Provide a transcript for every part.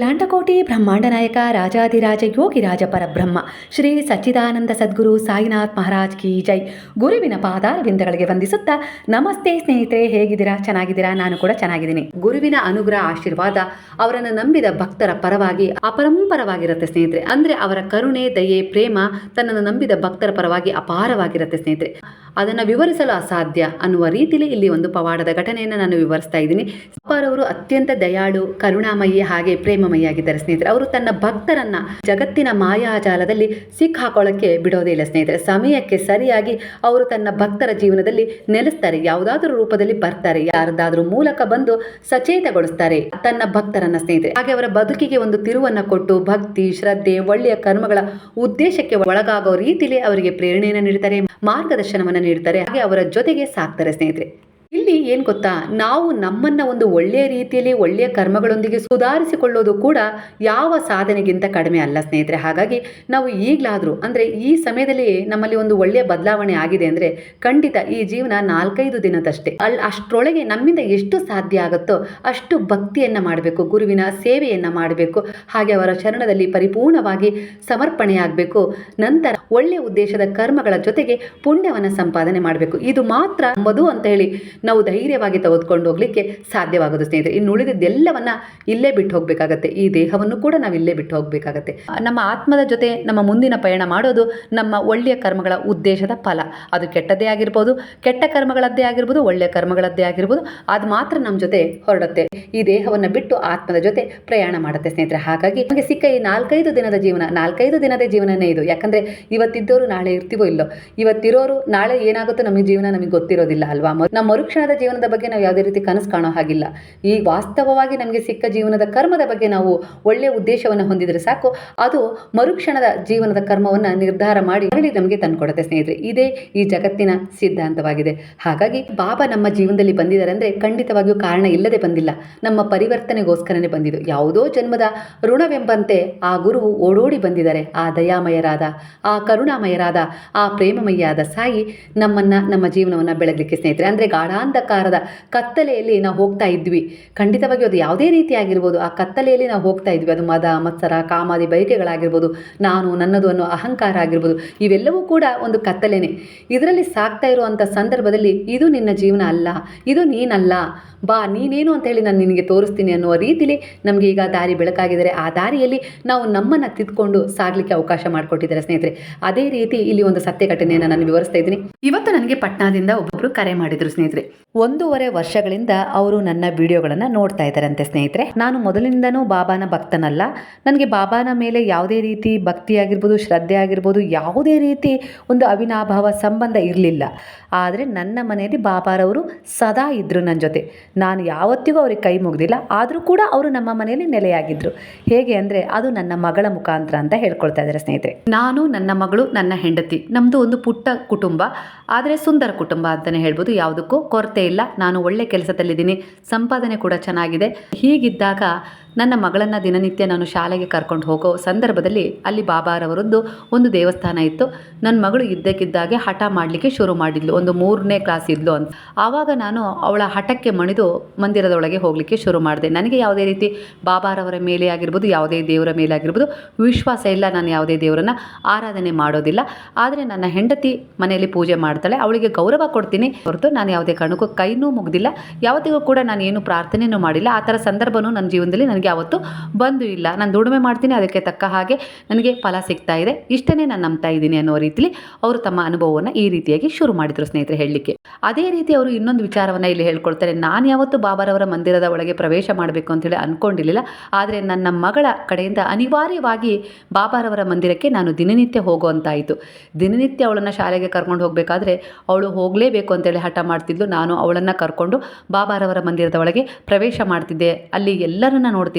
ಲಾಂಟಕೋಟಿ ಬ್ರಹ್ಮಾಂಡ ನಾಯಕ, ರಾಜಾಧಿರಾಜ ಯೋಗಿರಾಜ ಪರಬ್ರಹ್ಮ ಶ್ರೀ ಸಚ್ಚಿದಾನಂದ ಸದ್ಗುರು ಸಾಯಿನಾಥ್ ಮಹಾರಾಜ್ ಕಿ ಜೈ. ಗುರುವಿನ ಪಾದಾರವಿಂದಗಳಿಗೆ ವಂದಿಸುತ್ತಾ, ನಮಸ್ತೆ ಸ್ನೇಹಿತರೆ, ಹೇಗಿದ್ದೀರಾ? ಚೆನ್ನಾಗಿದ್ದೀರಾ? ನಾನು ಕೂಡ ಚೆನ್ನಾಗಿದ್ದೀನಿ. ಗುರುವಿನ ಅನುಗ್ರಹ ಆಶೀರ್ವಾದ ಅವರನ್ನು ನಂಬಿದ ಭಕ್ತರ ಪರವಾಗಿ ಅಪರಂಪರವಾಗಿರುತ್ತೆ ಸ್ನೇಹಿತರೆ. ಅಂದ್ರೆ ಅವರ ಕರುಣೆ, ದಯೆ, ಪ್ರೇಮ ತನ್ನನ್ನು ನಂಬಿದ ಭಕ್ತರ ಪರವಾಗಿ ಅಪಾರವಾಗಿರುತ್ತೆ ಸ್ನೇಹಿತರೆ. ಅದನ್ನು ವಿವರಿಸಲು ಅಸಾಧ್ಯ ಅನ್ನುವ ರೀತಿಯಲ್ಲಿ ಇಲ್ಲಿ ಒಂದು ಪವಾಡದ ಘಟನೆಯನ್ನು ನಾನು ವಿವರಿಸ್ತಾ ಇದ್ದೀನಿ. ಅಪ್ಪಾರವರು ಅತ್ಯಂತ ದಯಾಳು, ಕರುಣಾಮಯಿ, ಹಾಗೆ ಪ್ರೇಮಮಯಿಯಾಗಿದ್ದಾರೆ ಸ್ನೇಹಿತರೆ. ಅವರು ತನ್ನ ಭಕ್ತರನ್ನ ಜಗತ್ತಿನ ಮಾಯಾಜಾಲದಲ್ಲಿ ಸಿಕ್ಕಾಕೊಳ್ಳೋಕ್ಕೆ ಬಿಡೋದೇ ಇಲ್ಲ ಸ್ನೇಹಿತರೆ. ಸಮಯಕ್ಕೆ ಸರಿಯಾಗಿ ಅವರು ತನ್ನ ಭಕ್ತರ ಜೀವನದಲ್ಲಿ ನೆಲೆಸ್ತಾರೆ. ಯಾವುದಾದ್ರೂ ರೂಪದಲ್ಲಿ ಬರ್ತಾರೆ. ಯಾರದಾದ್ರೂ ಮೂಲಕ ಬಂದು ಸಚೇತಗೊಳಿಸ್ತಾರೆ. ತನ್ನ ಭಕ್ತರನ್ನ ಸ್ನೇಹಿತರೆ. ಹಾಗೆ ಅವರ ಬದುಕಿಗೆ ಒಂದು ತಿರುವನ್ನ ಕೊಟ್ಟು ಭಕ್ತಿ, ಶ್ರದ್ಧೆ, ಒಳ್ಳೆಯ ಕರ್ಮಗಳ ಉದ್ದೇಶಕ್ಕೆ ಒಳಗಾಗೋ ರೀತಿಯಲ್ಲಿ ಅವರಿಗೆ ಪ್ರೇರಣೆಯನ್ನು ನೀಡ್ತಾರೆ, ಮಾರ್ಗದರ್ಶನವನ್ನು ನೀಡ್ತಾರೆ. ಹಾಗೆ ಅವರ ಜೊತೆಗೆ ಸಾಕ್ತಾರೆ ಸ್ನೇಹಿತರೆ. ಇಲ್ಲಿ ಏನ್ ಗೊತ್ತಾ? ನಾವು ನಮ್ಮನ್ನ ಒಂದು ಒಳ್ಳೆಯ ರೀತಿಯಲ್ಲಿ ಒಳ್ಳೆಯ ಕರ್ಮಗಳೊಂದಿಗೆ ಸುಧಾರಿಸಿಕೊಳ್ಳೋದು ಕೂಡ ಯಾವ ಸಾಧನೆಗಿಂತ ಕಡಿಮೆ ಅಲ್ಲ ಸ್ನೇಹಿತರೆ. ಹಾಗಾಗಿ ನಾವು ಈಗಲಾದರೂ, ಅಂದರೆ ಈ ಸಮಯದಲ್ಲಿ ನಮ್ಮಲ್ಲಿ ಒಂದು ಒಳ್ಳೆಯ ಬದಲಾವಣೆ ಆಗಿದೆ ಅಂದರೆ ಖಂಡಿತ ಈ ಜೀವನ ನಾಲ್ಕೈದು ದಿನದಷ್ಟೇ. ಅಲ್ಲಿ ಅಷ್ಟರೊಳಗೆ ನಮ್ಮಿಂದ ಎಷ್ಟು ಸಾಧ್ಯ ಆಗುತ್ತೋ ಅಷ್ಟು ಭಕ್ತಿಯನ್ನು ಮಾಡಬೇಕು, ಗುರುವಿನ ಸೇವೆಯನ್ನು ಮಾಡಬೇಕು, ಹಾಗೆ ಅವರ ಚರಣದಲ್ಲಿ ಪರಿಪೂರ್ಣವಾಗಿ ಸಮರ್ಪಣೆಯಾಗಬೇಕು. ನಂತರ ಒಳ್ಳೆಯ ಉದ್ದೇಶದ ಕರ್ಮಗಳ ಜೊತೆಗೆ ಪುಣ್ಯವನ್ನು ಸಂಪಾದನೆ ಮಾಡಬೇಕು. ಇದು ಮಾತ್ರ ಮಧು ಅಂತ ಹೇಳಿ ನಾವು ಧೈರ್ಯವಾಗಿ ತೆಗೆದುಕೊಂಡು ಹೋಗ್ಲಿಕ್ಕೆ ಸಾಧ್ಯವಾಗೋದು, ಸ್ನೇಹಿತರೆ. ಇನ್ನು ಉಳಿದಿದ್ದೆಲ್ಲವನ್ನ ಇಲ್ಲೇ ಬಿಟ್ಟು ಹೋಗ್ಬೇಕಾಗತ್ತೆ. ಈ ದೇಹವನ್ನು ಕೂಡ ನಾವು ಇಲ್ಲೇ ಬಿಟ್ಟು ಹೋಗ್ಬೇಕಾಗತ್ತೆ. ನಮ್ಮ ಆತ್ಮದ ಜೊತೆ ನಮ್ಮ ಮುಂದಿನ ಪಯಣ ಮಾಡೋದು ನಮ್ಮ ಒಳ್ಳೆಯ ಕರ್ಮಗಳ ಉದ್ದೇಶದ ಫಲ. ಅದು ಕೆಟ್ಟದ್ದೇ ಆಗಿರ್ಬೋದು, ಕೆಟ್ಟ ಕರ್ಮಗಳದ್ದೇ ಆಗಿರ್ಬೋದು, ಒಳ್ಳೆಯ ಕರ್ಮಗಳದ್ದೇ ಆಗಿರ್ಬೋದು. ಅದು ಮಾತ್ರ ನಮ್ಮ ಜೊತೆ ಹೊರಡುತ್ತೆ. ಈ ದೇಹವನ್ನು ಬಿಟ್ಟು ಆತ್ಮದ ಜೊತೆ ಪ್ರಯಾಣ ಮಾಡುತ್ತೆ, ಸ್ನೇಹಿತರೆ. ಹಾಗಾಗಿ ನಮಗೆ ಸಿಕ್ಕ ಈ ನಾಲ್ಕೈದು ದಿನದ ಜೀವನ, ನಾಲ್ಕೈದು ದಿನದ ಜೀವನನೇ ಇದು. ಯಾಕಂದ್ರೆ ಇವತ್ತಿದ್ದವರು ನಾಳೆ ಇರ್ತೀವೋ ಇಲ್ಲೋ? ಇವತ್ತಿರೋರು ನಾಳೆ ಏನಾಗುತ್ತೋ ನಮಗೆ ಜೀವನ ನಮಗೆ ಗೊತ್ತಿರೋದಿಲ್ಲ, ಅಲ್ವಾ? ನಮ್ಮ ನಮ್ಮ ಮರುಕ್ಷಣದ ಜೀವನದ ಬಗ್ಗೆ ನಾವು ಯಾವುದೇ ರೀತಿ ಕನಸು ಕಾಣೋ ಹಾಗಿಲ್ಲ. ಈ ವಾಸ್ತವವಾಗಿ ನಮಗೆ ಸಿಕ್ಕ ಜೀವನದ ಕರ್ಮದ ಬಗ್ಗೆ ನಾವು ಒಳ್ಳೆಯ ಉದ್ದೇಶವನ್ನು ಹೊಂದಿದ್ರೆ ಸಾಕು. ಅದು ಮರುಕ್ಷಣದ ಜೀವನದ ಕರ್ಮವನ್ನು ನಿರ್ಧಾರ ಮಾಡಿ ನಮಗೆ ತಂದುಕೊಡುತ್ತೆ ಸ್ನೇಹಿತರೆ. ಇದೇ ಈ ಜಗತ್ತಿನ ಸಿದ್ಧಾಂತವಾಗಿದೆ. ಹಾಗಾಗಿ ಬಾಬಾ ನಮ್ಮ ಜೀವನದಲ್ಲಿ ಬಂದಿದ್ದಾರೆ ಅಂದರೆ ಖಂಡಿತವಾಗಿಯೂ ಕಾರಣ ಇಲ್ಲದೆ ಬಂದಿಲ್ಲ. ನಮ್ಮ ಪರಿವರ್ತನೆಗೋಸ್ಕರನೇ ಬಂದಿದ್ದು. ಯಾವುದೋ ಜನ್ಮದ ಋಣವೆಂಬಂತೆ ಆ ಗುರುವು ಓಡೋಡಿ ಬಂದಿದ್ದಾರೆ. ಆ ದಯಾಮಯರಾದ, ಆ ಕರುಣಾಮಯರಾದ, ಆ ಪ್ರೇಮಮಯ್ಯಾದ ಸಾಯಿ ನಮ್ಮನ್ನ, ನಮ್ಮ ಜೀವನವನ್ನು ಬೆಳಗಲಿಕ್ಕೆ ಸ್ನೇಹಿತರೆ. ಅಂದರೆ ಗಾಢಾಂಧಕಾರದ ಕತ್ತಲೆಯಲ್ಲಿ ನಾವು ಹೋಗ್ತಾ ಇದ್ವಿ. ಖಂಡಿತವಾಗಿ ಅದು ಯಾವುದೇ ರೀತಿ ಆಗಿರ್ಬೋದು ಆ ಕತ್ತಲೆಯಲ್ಲಿ ನಾವು ಹೋಗ್ತಾ ಇದ್ವಿ. ಅದು ಮದ, ಮತ್ಸರ, ಕಾಮಾದಿ ಬಯಕೆಗಳಾಗಿರ್ಬೋದು. ನಾನು, ನನ್ನದು ಅನ್ನೋ ಅಹಂಕಾರ ಆಗಿರ್ಬೋದು. ಇವೆಲ್ಲವೂ ಕೂಡ ಒಂದು ಕತ್ತಲೆನೇ. ಇದರಲ್ಲಿ ಸಾಕ್ತಾ ಇರುವಂಥ ಸಂದರ್ಭದಲ್ಲಿ ಇದು ನಿನ್ನ ಜೀವನ ಅಲ್ಲ. ಇದು ನೀನಲ್ಲ. ಬಾ, ನೀನೇನು ಅಂತ ಹೇಳಿ ನಾನು ನಿನಗೆ ತೋರಿಸ್ತೀನಿ ಅನ್ನುವ ರೀತಿಲಿ ನಮಗೆ ಈಗ ದಾರಿ ಬೆಳಕಾಗಿದ್ದಾರೆ ಆ ದಾರಿಯಲ್ಲಿ ನಾವು ನಮ್ಮನ್ನು ತಿದ್ಕೊಂಡು ಸಾಗಲಿಕ್ಕೆ ಅವಕಾಶ ಮಾಡಿಕೊಟ್ಟಿದ್ದಾರೆ ಸ್ನೇಹಿತರೆ. ಅದೇ ರೀತಿ ಇಲ್ಲಿ ಒಂದು ಸತ್ಯ ಘಟನೆಯನ್ನು ನಾನು ವಿವರಿಸ್ತಾ ಇದ್ದೀನಿ. ಇವತ್ತು ನನಗೆ ಪಟ್ನಾದಿಂದ ಒಬ್ಬೊಬ್ರು ಕರೆ ಮಾಡಿದರು ಸ್ನೇಹಿತರೆ. ಒಂದೂವರೆ ವರ್ಷಗಳಿಂದ ಅವರು ನನ್ನ ವಿಡಿಯೋಗಳನ್ನು ನೋಡ್ತಾ ಇದ್ದಾರಂತೆ ಸ್ನೇಹಿತರೆ. ನಾನು ಮೊದಲಿಂದನೂ ಬಾಬಾನ ಭಕ್ತನಲ್ಲ. ನನಗೆ ಬಾಬಾನ ಮೇಲೆ ಯಾವುದೇ ರೀತಿ ಭಕ್ತಿ ಆಗಿರ್ಬೋದು ಶ್ರದ್ಧೆ ಆಗಿರ್ಬೋದು ಯಾವುದೇ ರೀತಿ ಒಂದು ಅವಿನಾಭಾವ ಸಂಬಂಧ ಇರಲಿಲ್ಲ. ಆದರೆ ನನ್ನ ಮನೆಯಲ್ಲಿ ಬಾಬಾರವರು ಸದಾ ಇದ್ದರು ನನ್ನ ಜೊತೆ. ನಾನು ಯಾವತ್ತಿಗೂ ಅವ್ರಿಗೆ ಕೈ ಮುಗ್ದಿಲ್ಲ, ಆದರೂ ಕೂಡ ಅವರು ನಮ್ಮ ಮನೆಯಲ್ಲಿ ನೆಲೆಯಾಗಿದ್ದರು ಹೇಗೆ ಅಂದರೆ ಅದು ನನ್ನ ಮಗಳ ಮುಖಾಂತರ ಅಂತ ಹೇಳ್ಕೊಳ್ತಾ ಇದ್ದಾರೆ ಸ್ನೇಹಿತರೆ. ನಾನು, ನನ್ನ ಮಗಳು, ನನ್ನ ಹೆಂಡತಿ ನಮ್ಮದು ಒಂದು ಪುಟ್ಟ ಕುಟುಂಬ, ಆದರೆ ಸುಂದರ ಕುಟುಂಬ ಅಂತಲೇ ಹೇಳ್ಬೋದು, ಯಾವುದಕ್ಕೂ ಕೊರತೆ ಇಲ್ಲ. ನಾನು ಒಳ್ಳೆ ಕೆಲಸದಲ್ಲಿದ್ದೀನಿ, ಸಂಪಾದನೆ ಕೂಡ ಚೆನ್ನಾಗಿದೆ. ಹೀಗಿದ್ದಾಗ ನನ್ನ ಮಗಳನ್ನು ದಿನನಿತ್ಯ ನಾನು ಶಾಲೆಗೆ ಕರ್ಕೊಂಡು ಹೋಗೋ ಸಂದರ್ಭದಲ್ಲಿ ಅಲ್ಲಿ ಬಾಬಾರವರದ್ದು ಒಂದು ದೇವಸ್ಥಾನ ಇತ್ತು. ನನ್ನ ಮಗಳು ಇದ್ದಕ್ಕಿದ್ದಾಗೆ ಹಠ ಮಾಡಲಿಕ್ಕೆ ಶುರು ಮಾಡಿದ್ಲು. ಒಂದು ಮೂರನೇ ಕ್ಲಾಸ್ ಇದ್ಲು ಅಂತ. ಆವಾಗ ನಾನು ಅವಳ ಹಠಕ್ಕೆ ಮಣಿದು ಮಂದಿರದೊಳಗೆ ಹೋಗಲಿಕ್ಕೆ ಶುರು ಮಾಡಿದೆ. ನನಗೆ ಯಾವುದೇ ರೀತಿ ಬಾಬಾರವರ ಮೇಲೆ ಆಗಿರ್ಬೋದು, ಯಾವುದೇ ದೇವರ ಮೇಲೆ ಆಗಿರ್ಬೋದು ವಿಶ್ವಾಸ ಇಲ್ಲ. ನಾನು ಯಾವುದೇ ದೇವರನ್ನು ಆರಾಧನೆ ಮಾಡೋದಿಲ್ಲ. ಆದರೆ ನನ್ನ ಹೆಂಡತಿ ಮನೆಯಲ್ಲಿ ಪೂಜೆ ಮಾಡ್ತಾಳೆ. ಅವಳಿಗೆ ಗೌರವ ಕೊಡ್ತೀನಿ. ಹೊರತು ನಾನು ಯಾವುದೇ ಕಾರಣಕ್ಕೂ ಕೈನೂ ಮುಗ್ದಿಲ್ಲ. ಯಾವತ್ತಿಗೂ ಕೂಡ ನಾನು ಏನು ಪ್ರಾರ್ಥನೆಯೂ ಮಾಡಿಲ್ಲ. ಆ ಥರ ಸಂದರ್ಭನೂ ನನ್ನ ಜೀವನದಲ್ಲಿ ನನಗೆ ಯಾವತ್ತೂ ಬಂದು ಇಲ್ಲ. ನಾನು ದುಡಿಮೆ ಮಾಡ್ತೀನಿ, ಅದಕ್ಕೆ ತಕ್ಕ ಹಾಗೆ ನನಗೆ ಫಲ ಸಿಗ್ತಾ ಇದೆ. ಇಷ್ಟನೇ ನಾನು ನಂಬ್ತಾ ಇದ್ದೀನಿ ಅನ್ನೋ ರೀತಿಲಿ ಅವರು ತಮ್ಮ ಅನುಭವವನ್ನು ಈ ರೀತಿಯಾಗಿ ಶುರು ಮಾಡಿದರು ಸ್ನೇಹಿತರೆ ಹೇಳಲಿಕ್ಕೆ. ಅದೇ ರೀತಿ ಅವರು ಇನ್ನೊಂದು ವಿಚಾರವನ್ನು ಇಲ್ಲಿ ಹೇಳ್ಕೊಳ್ತಾರೆ. ನಾನು ಯಾವತ್ತೂ ಬಾಬಾರವರ ಮಂದಿರದ ಒಳಗೆ ಪ್ರವೇಶ ಮಾಡಬೇಕು ಅಂತೇಳಿ ಅಂದ್ಕೊಂಡಿರಲಿಲ್ಲ ಆದರೆ ನನ್ನ ಮಗಳ ಕಡೆಯಿಂದ ಅನಿವಾರ್ಯವಾಗಿ ಬಾಬಾರವರ ಮಂದಿರಕ್ಕೆ ನಾನು ದಿನನಿತ್ಯ ಹೋಗುವಂತಾಯಿತು. ದಿನನಿತ್ಯ ಅವಳನ್ನು ಶಾಲೆಗೆ ಕರ್ಕೊಂಡು ಹೋಗಬೇಕಾದ್ರೆ ಅವಳು ಹೋಗಲೇಬೇಕು ಅಂತೇಳಿ ಹಠ ಮಾಡ್ತಿದ್ಲು. ನಾನು ಅವಳನ್ನು ಕರ್ಕೊಂಡು ಬಾಬಾರವರ ಮಂದಿರದ ಒಳಗೆ ಪ್ರವೇಶ ಮಾಡ್ತಿದ್ದೆ. ಅಲ್ಲಿ ಎಲ್ಲರನ್ನ ನೋಡ್ತಿದ್ದೆ.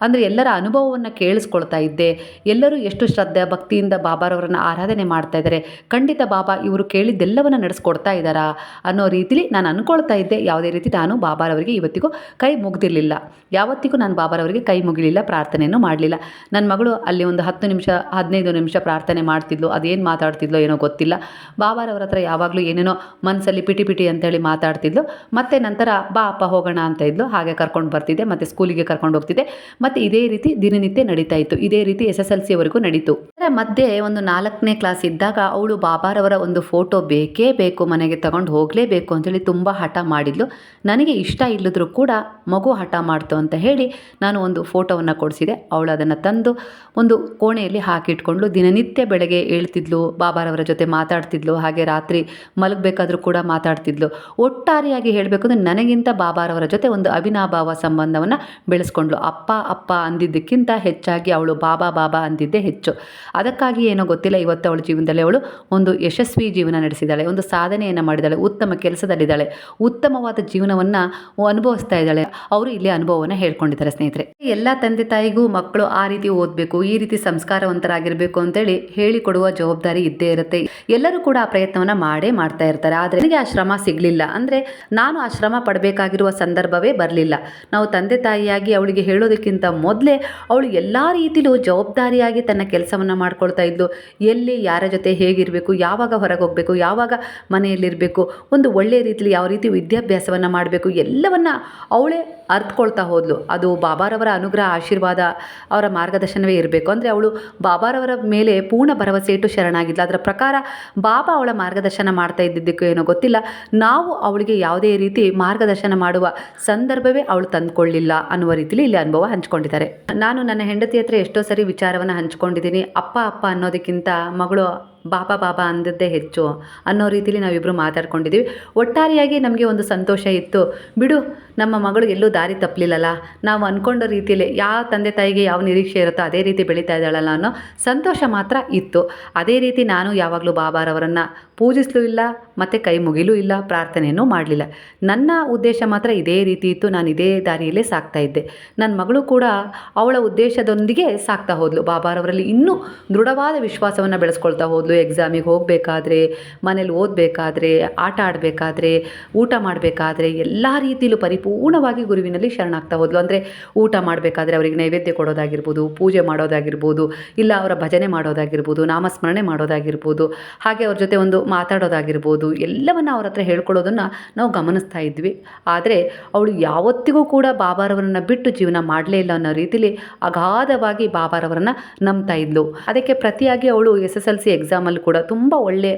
ಅಂದರೆ ಎಲ್ಲರ ಅನುಭವವನ್ನು ಕೇಳಿಸ್ಕೊಳ್ತಾ ಇದ್ದೆ. ಎಲ್ಲರೂ ಎಷ್ಟು ಶ್ರದ್ಧೆ, ಭಕ್ತಿಯಿಂದ ಬಾಬಾರವರನ್ನು ಆರಾಧನೆ ಮಾಡ್ತಾ ಇದ್ದಾರೆ. ಖಂಡಿತ ಬಾಬಾ, ಇವರು ಕೇಳಿದ್ದೆಲ್ಲವನ್ನು ನಡೆಸ್ಕೊಡ್ತಾ ಇದ್ದಾರಾ ಅನ್ನೋ ರೀತಿಲಿ ನಾನು ಅಂದ್ಕೊಳ್ತಾ ಇದ್ದೆ. ಯಾವುದೇ ರೀತಿ ನಾನು ಬಾಬಾರವರಿಗೆ ಇವತ್ತಿಗೂ ಕೈ ಮುಗ್ದಿರಲಿಲ್ಲ. ಯಾವತ್ತಿಗೂ ನಾನು ಬಾಬಾರವರಿಗೆ ಕೈ ಮುಗಿಲಿಲ್ಲ, ಪ್ರಾರ್ಥನೆಯನ್ನು ಮಾಡಲಿಲ್ಲ. ನನ್ನ ಮಗಳು ಅಲ್ಲಿ ಒಂದು ಹತ್ತು ನಿಮಿಷ, ಹದಿನೈದು ನಿಮಿಷ ಪ್ರಾರ್ಥನೆ ಮಾಡ್ತಿದ್ಲು. ಅದೇನು ಮಾತಾಡ್ತಿದ್ಲು ಏನೋ ಗೊತ್ತಿಲ್ಲ. ಬಾಬಾರವರ ಹತ್ರ ಯಾವಾಗಲೂ ಏನೇನೋ ಮನಸ್ಸಲ್ಲಿ ಪಿಟಿ ಪಿಟಿ ಅಂತೇಳಿ ಮಾತಾಡ್ತಿದ್ಲು. ಮತ್ತೆ ನಂತರ ಬಾ, ಅಪ್ಪ ಹೋಗೋಣ ಅಂತ ಇದ್ಲು. ಹಾಗೆ ಕರ್ಕೊಂಡು ಬರ್ತಿದ್ದೆ. ಮತ್ತು ಸ್ಕೂಲಿಗೆ ಕರ್ಕೊಂಡು ಹೋಗ್ತಿದ್ದೆ. ಹೋಗ್ತಿದ್ದೆ ಮತ್ತು ಇದೇ ರೀತಿ ದಿನನಿತ್ಯ ನಡೀತಾ ಇತ್ತು. ಇದೇ ರೀತಿ ಎಸ್ ಎಸ್ ಎಲ್ ಸಿವರೆಗೂ ನಡೀತು. ಅದರ ಮಧ್ಯೆ ಒಂದು ನಾಲ್ಕನೇ ಕ್ಲಾಸ್ ಇದ್ದಾಗ ಅವಳು ಬಾಬಾರವರ ಒಂದು ಫೋಟೋ ಬೇಕೇ ಬೇಕು, ಮನೆಗೆ ತಗೊಂಡು ಹೋಗಲೇಬೇಕು ಅಂತೇಳಿ ತುಂಬ ಹಠ ಮಾಡಿದ್ಲು. ನನಗೆ ಇಷ್ಟ ಇಲ್ಲದ್ರೂ ಕೂಡ ಮಗು ಹಠ ಮಾಡ್ತು ಅಂತ ಹೇಳಿ ನಾನು ಒಂದು ಫೋಟೋವನ್ನು ಕೊಡಿಸಿದೆ. ಅವಳು ಅದನ್ನು ತಂದು ಒಂದು ಕೋಣೆಯಲ್ಲಿ ಹಾಕಿಟ್ಕೊಂಡು ದಿನನಿತ್ಯ ಬೆಳಗ್ಗೆ ಹೇಳ್ತಿದ್ಲು, ಬಾಬಾರವರ ಜೊತೆ ಮಾತಾಡ್ತಿದ್ಲು, ಹಾಗೆ ರಾತ್ರಿ ಮಲಗಬೇಕಾದ್ರೂ ಕೂಡ ಮಾತಾಡ್ತಿದ್ಲು. ಒಟ್ಟಾರೆಯಾಗಿ ಹೇಳಬೇಕು ಅಂದರೆ ನನಗಿಂತ ಬಾಬಾರವರ ಜೊತೆ ಒಂದು ಅವಿನಾಭಾವ ಸಂಬಂಧವನ್ನು ಬೆಳೆಸ್ಕೊಂಡ್ಳು. ಅಪ್ಪ ಅಪ್ಪ ಅಂದಿದ್ದಕ್ಕಿಂತ ಹೆಚ್ಚಾಗಿ ಅವಳು ಬಾಬಾ ಬಾಬಾ ಅಂದಿದ್ದೇ ಹೆಚ್ಚು. ಅದಕ್ಕಾಗಿ ಏನೋ ಗೊತ್ತಿಲ್ಲ, ಇವತ್ತು ಅವಳ ಜೀವನದಲ್ಲಿ ಅವಳು ಒಂದು ಯಶಸ್ವಿ ಜೀವನ ನಡೆಸಿದ್ದಾಳೆ ಒಂದು ಸಾಧನೆಯನ್ನು ಮಾಡಿದ್ದಾಳೆ ಉತ್ತಮ ಕೆಲಸದಲ್ಲಿದ್ದಾಳೆ, ಉತ್ತಮವಾದ ಜೀವನವನ್ನು ಅನುಭವಿಸ್ತಾ ಇದ್ದಾಳೆ. ಅವರು ಇಲ್ಲಿ ಅನುಭವವನ್ನು ಹೇಳ್ಕೊಂಡಿದ್ದಾರೆ ಸ್ನೇಹಿತರೆ. ಎಲ್ಲ ತಂದೆ ತಾಯಿಗೂ ಮಕ್ಕಳು ಆ ರೀತಿ ಓದಬೇಕು, ಈ ರೀತಿ ಸಂಸ್ಕಾರವಂತರಾಗಿರಬೇಕು ಅಂತೇಳಿ ಹೇಳಿಕೊಡುವ ಜವಾಬ್ದಾರಿ ಇದ್ದೇ ಇರುತ್ತೆ. ಎಲ್ಲರೂ ಕೂಡ ಆ ಪ್ರಯತ್ನವನ್ನು ಮಾಡೇ ಮಾಡ್ತಾ ಇರ್ತಾರೆ. ಆದರೆ ನನಗೆ ಆ ಶ್ರಮ ಸಿಗಲಿಲ್ಲ. ಅಂದರೆ ನಾನು ಆ ಶ್ರಮ ಪಡಬೇಕಾಗಿರುವ ಸಂದರ್ಭವೇ ಬರಲಿಲ್ಲ. ನಾವು ತಂದೆ ತಾಯಿಯಾಗಿ ಅವಳಿಗೆ ಹೇಳೋದಕ್ಕಿಂತ ಮೊದಲೇ ಅವಳು ಎಲ್ಲ ರೀತಿಲೂ ಜವಾಬ್ದಾರಿಯಾಗಿ ತನ್ನ ಕೆಲಸವನ್ನು ಮಾಡ್ಕೊಳ್ತಾ ಇದ್ಲು. ಎಲ್ಲಿ, ಯಾರ ಜೊತೆ ಹೇಗಿರಬೇಕು, ಯಾವಾಗ ಹೊರಗೆ ಹೋಗಬೇಕು, ಯಾವಾಗ ಮನೆಯಲ್ಲಿರಬೇಕು, ಒಂದು ಒಳ್ಳೆಯ ರೀತಿಯಲ್ಲಿ ಯಾವ ರೀತಿ ವಿದ್ಯಾಭ್ಯಾಸವನ್ನು ಮಾಡಬೇಕು, ಎಲ್ಲವನ್ನು ಅವಳೇ ಅರ್ಥಕೊಳ್ತಾ ಹೋದ್ಲು. ಅದು ಬಾಬಾರವರ ಅನುಗ್ರಹ, ಆಶೀರ್ವಾದ ಅವರ ಮಾರ್ಗದರ್ಶನವೇ ಇರಬೇಕು. ಅಂದರೆ ಅವಳು ಬಾಬಾರವರ ಮೇಲೆ ಪೂರ್ಣ ಭರವಸೆ ಇಟ್ಟು ಶರಣಾಗಿದ್ಲು. ಅದರ ಪ್ರಕಾರ ಬಾಬಾ ಅವಳ ಮಾರ್ಗದರ್ಶನ ಮಾಡ್ತಾ ಇದ್ದಿದ್ದಕ್ಕೂ ಏನೋ ಗೊತ್ತಿಲ್ಲ. ನಾವು ಅವಳಿಗೆ ಯಾವುದೇ ರೀತಿ ಮಾರ್ಗದರ್ಶನ ಮಾಡುವ ಸಂದರ್ಭವೇ ಅವಳು ತಂದುಕೊಳ್ಳಿಲ್ಲ ಅನ್ನುವ ರೀತಿಯಲ್ಲಿ ಇಲ್ಲಿ ಅನುಭವ ಹಂಚ್ಕೊಂಡಿದ್ದಾರೆ. ನಾನು ನನ್ನ ಹೆಂಡತಿ ಹತ್ರ ಎಷ್ಟೋ ಸರಿ ವಿಚಾರವನ್ನು ಹಂಚ್ಕೊಂಡಿದ್ದೀನಿ. ಅಪ್ಪ ಅಪ್ಪ ಅನ್ನೋದಕ್ಕಿಂತ ಮಗಳು ಬಾಬಾ ಬಾಬಾ ಅಂದದ್ದೇ ಹೆಚ್ಚು ಅನ್ನೋ ರೀತಿಲಿ ನಾವಿಬ್ಬರು ಮಾತಾಡ್ಕೊಂಡಿದ್ದೀವಿ ಒಟ್ಟಾರೆಯಾಗಿ ನಮಗೆ ಒಂದು ಸಂತೋಷ ಇತ್ತು. ಬಿಡು, ನಮ್ಮ ಮಗಳು ಎಲ್ಲೂ ದಾರಿ ತಪ್ಪಲಿಲ್ಲಲ್ಲ ನಾವು ಅಂದ್ಕೊಂಡ ರೀತಿಯಲ್ಲಿ ಯಾವ ತಂದೆ ತಾಯಿಗೆ ಯಾವ ನಿರೀಕ್ಷೆ ಇರುತ್ತೋ ಅದೇ ರೀತಿ ಬೆಳೀತಾ ಇದ್ದಾಳಲ್ಲ ಅನ್ನೋ ಸಂತೋಷ ಮಾತ್ರ ಇತ್ತು. ಅದೇ ರೀತಿ ನಾನು ಯಾವಾಗಲೂ ಬಾಬಾರವರನ್ನು ಪೂಜಿಸಲೂ ಇಲ್ಲ, ಮತ್ತು ಕೈ ಮುಗಿಲೂ ಇಲ್ಲ ಪ್ರಾರ್ಥನೆಯೂ ಮಾಡಲಿಲ್ಲ. ನನ್ನ ಉದ್ದೇಶ ಮಾತ್ರ ಇದೇ ರೀತಿ ಇತ್ತು. ನಾನು ಇದೇ ದಾರಿಯಲ್ಲೇ ಸಾಕ್ತಾ ಇದ್ದೆ. ನನ್ನ ಮಗಳು ಕೂಡ ಅವಳ ಉದ್ದೇಶದೊಂದಿಗೆ ಸಾಕ್ತಾ ಹೋದ್ಲು. ಬಾಬಾರವರಲ್ಲಿ ಇನ್ನೂ ದೃಢವಾದ ವಿಶ್ವಾಸವನ್ನು ಬೆಳೆಸ್ಕೊಳ್ತಾ ಹೋದ್ಲು. ಎಕ್ಸಾಮಿಗೆ ಹೋಗಬೇಕಾದ್ರೆ, ಮನೇಲಿ ಓದಬೇಕಾದ್ರೆ, ಆಟ ಆಡಬೇಕಾದ್ರೆ, ಊಟ ಮಾಡಬೇಕಾದ್ರೆ ಎಲ್ಲ ರೀತಿಯಲ್ಲೂ ಪರಿಪೂರ್ಣವಾಗಿ ಗುರುವಿನಲ್ಲಿ ಶರಣಾಗ್ತಾ ಹೋದ್ಲು. ಅಂದರೆ ಊಟ ಮಾಡಬೇಕಾದ್ರೆ ಅವರಿಗೆ ನೈವೇದ್ಯ ಕೊಡೋದಾಗಿರ್ಬೋದು, ಪೂಜೆ ಮಾಡೋದಾಗಿರ್ಬೋದು, ಇಲ್ಲ ಅವರ ಭಜನೆ ಮಾಡೋದಾಗಿರ್ಬೋದು, ನಾಮಸ್ಮರಣೆ ಮಾಡೋದಾಗಿರ್ಬೋದು, ಹಾಗೆ ಅವ್ರ ಜೊತೆ ಒಂದು ಮಾತಾಡೋದಾಗಿರ್ಬೋದು, ಎಲ್ಲವನ್ನು ಅವ್ರ ಹತ್ರ ಹೇಳ್ಕೊಳ್ಳೋದನ್ನು ನಾವು ಗಮನಿಸ್ತಾ ಇದ್ವಿ. ಆದರೆ ಅವಳು ಯಾವತ್ತಿಗೂ ಕೂಡ ಬಾಬಾರವರನ್ನು ಬಿಟ್ಟು ಜೀವನ ಮಾಡಲೇ ಇಲ್ಲ ಅನ್ನೋ ರೀತಿಲಿ ಅಗಾಧವಾಗಿ ಬಾಬಾರವರನ್ನು ನಂಬ್ತಾ ಇದ್ಲು. ಅದಕ್ಕೆ ಪ್ರತಿಯಾಗಿ ಅವಳು ಎಸ್ ಎಸ್ ಎಲ್ ಸಿ ಎಕ್ಸಾಮಲ್ಲಿ ಕೂಡ ತುಂಬ ಒಳ್ಳೆ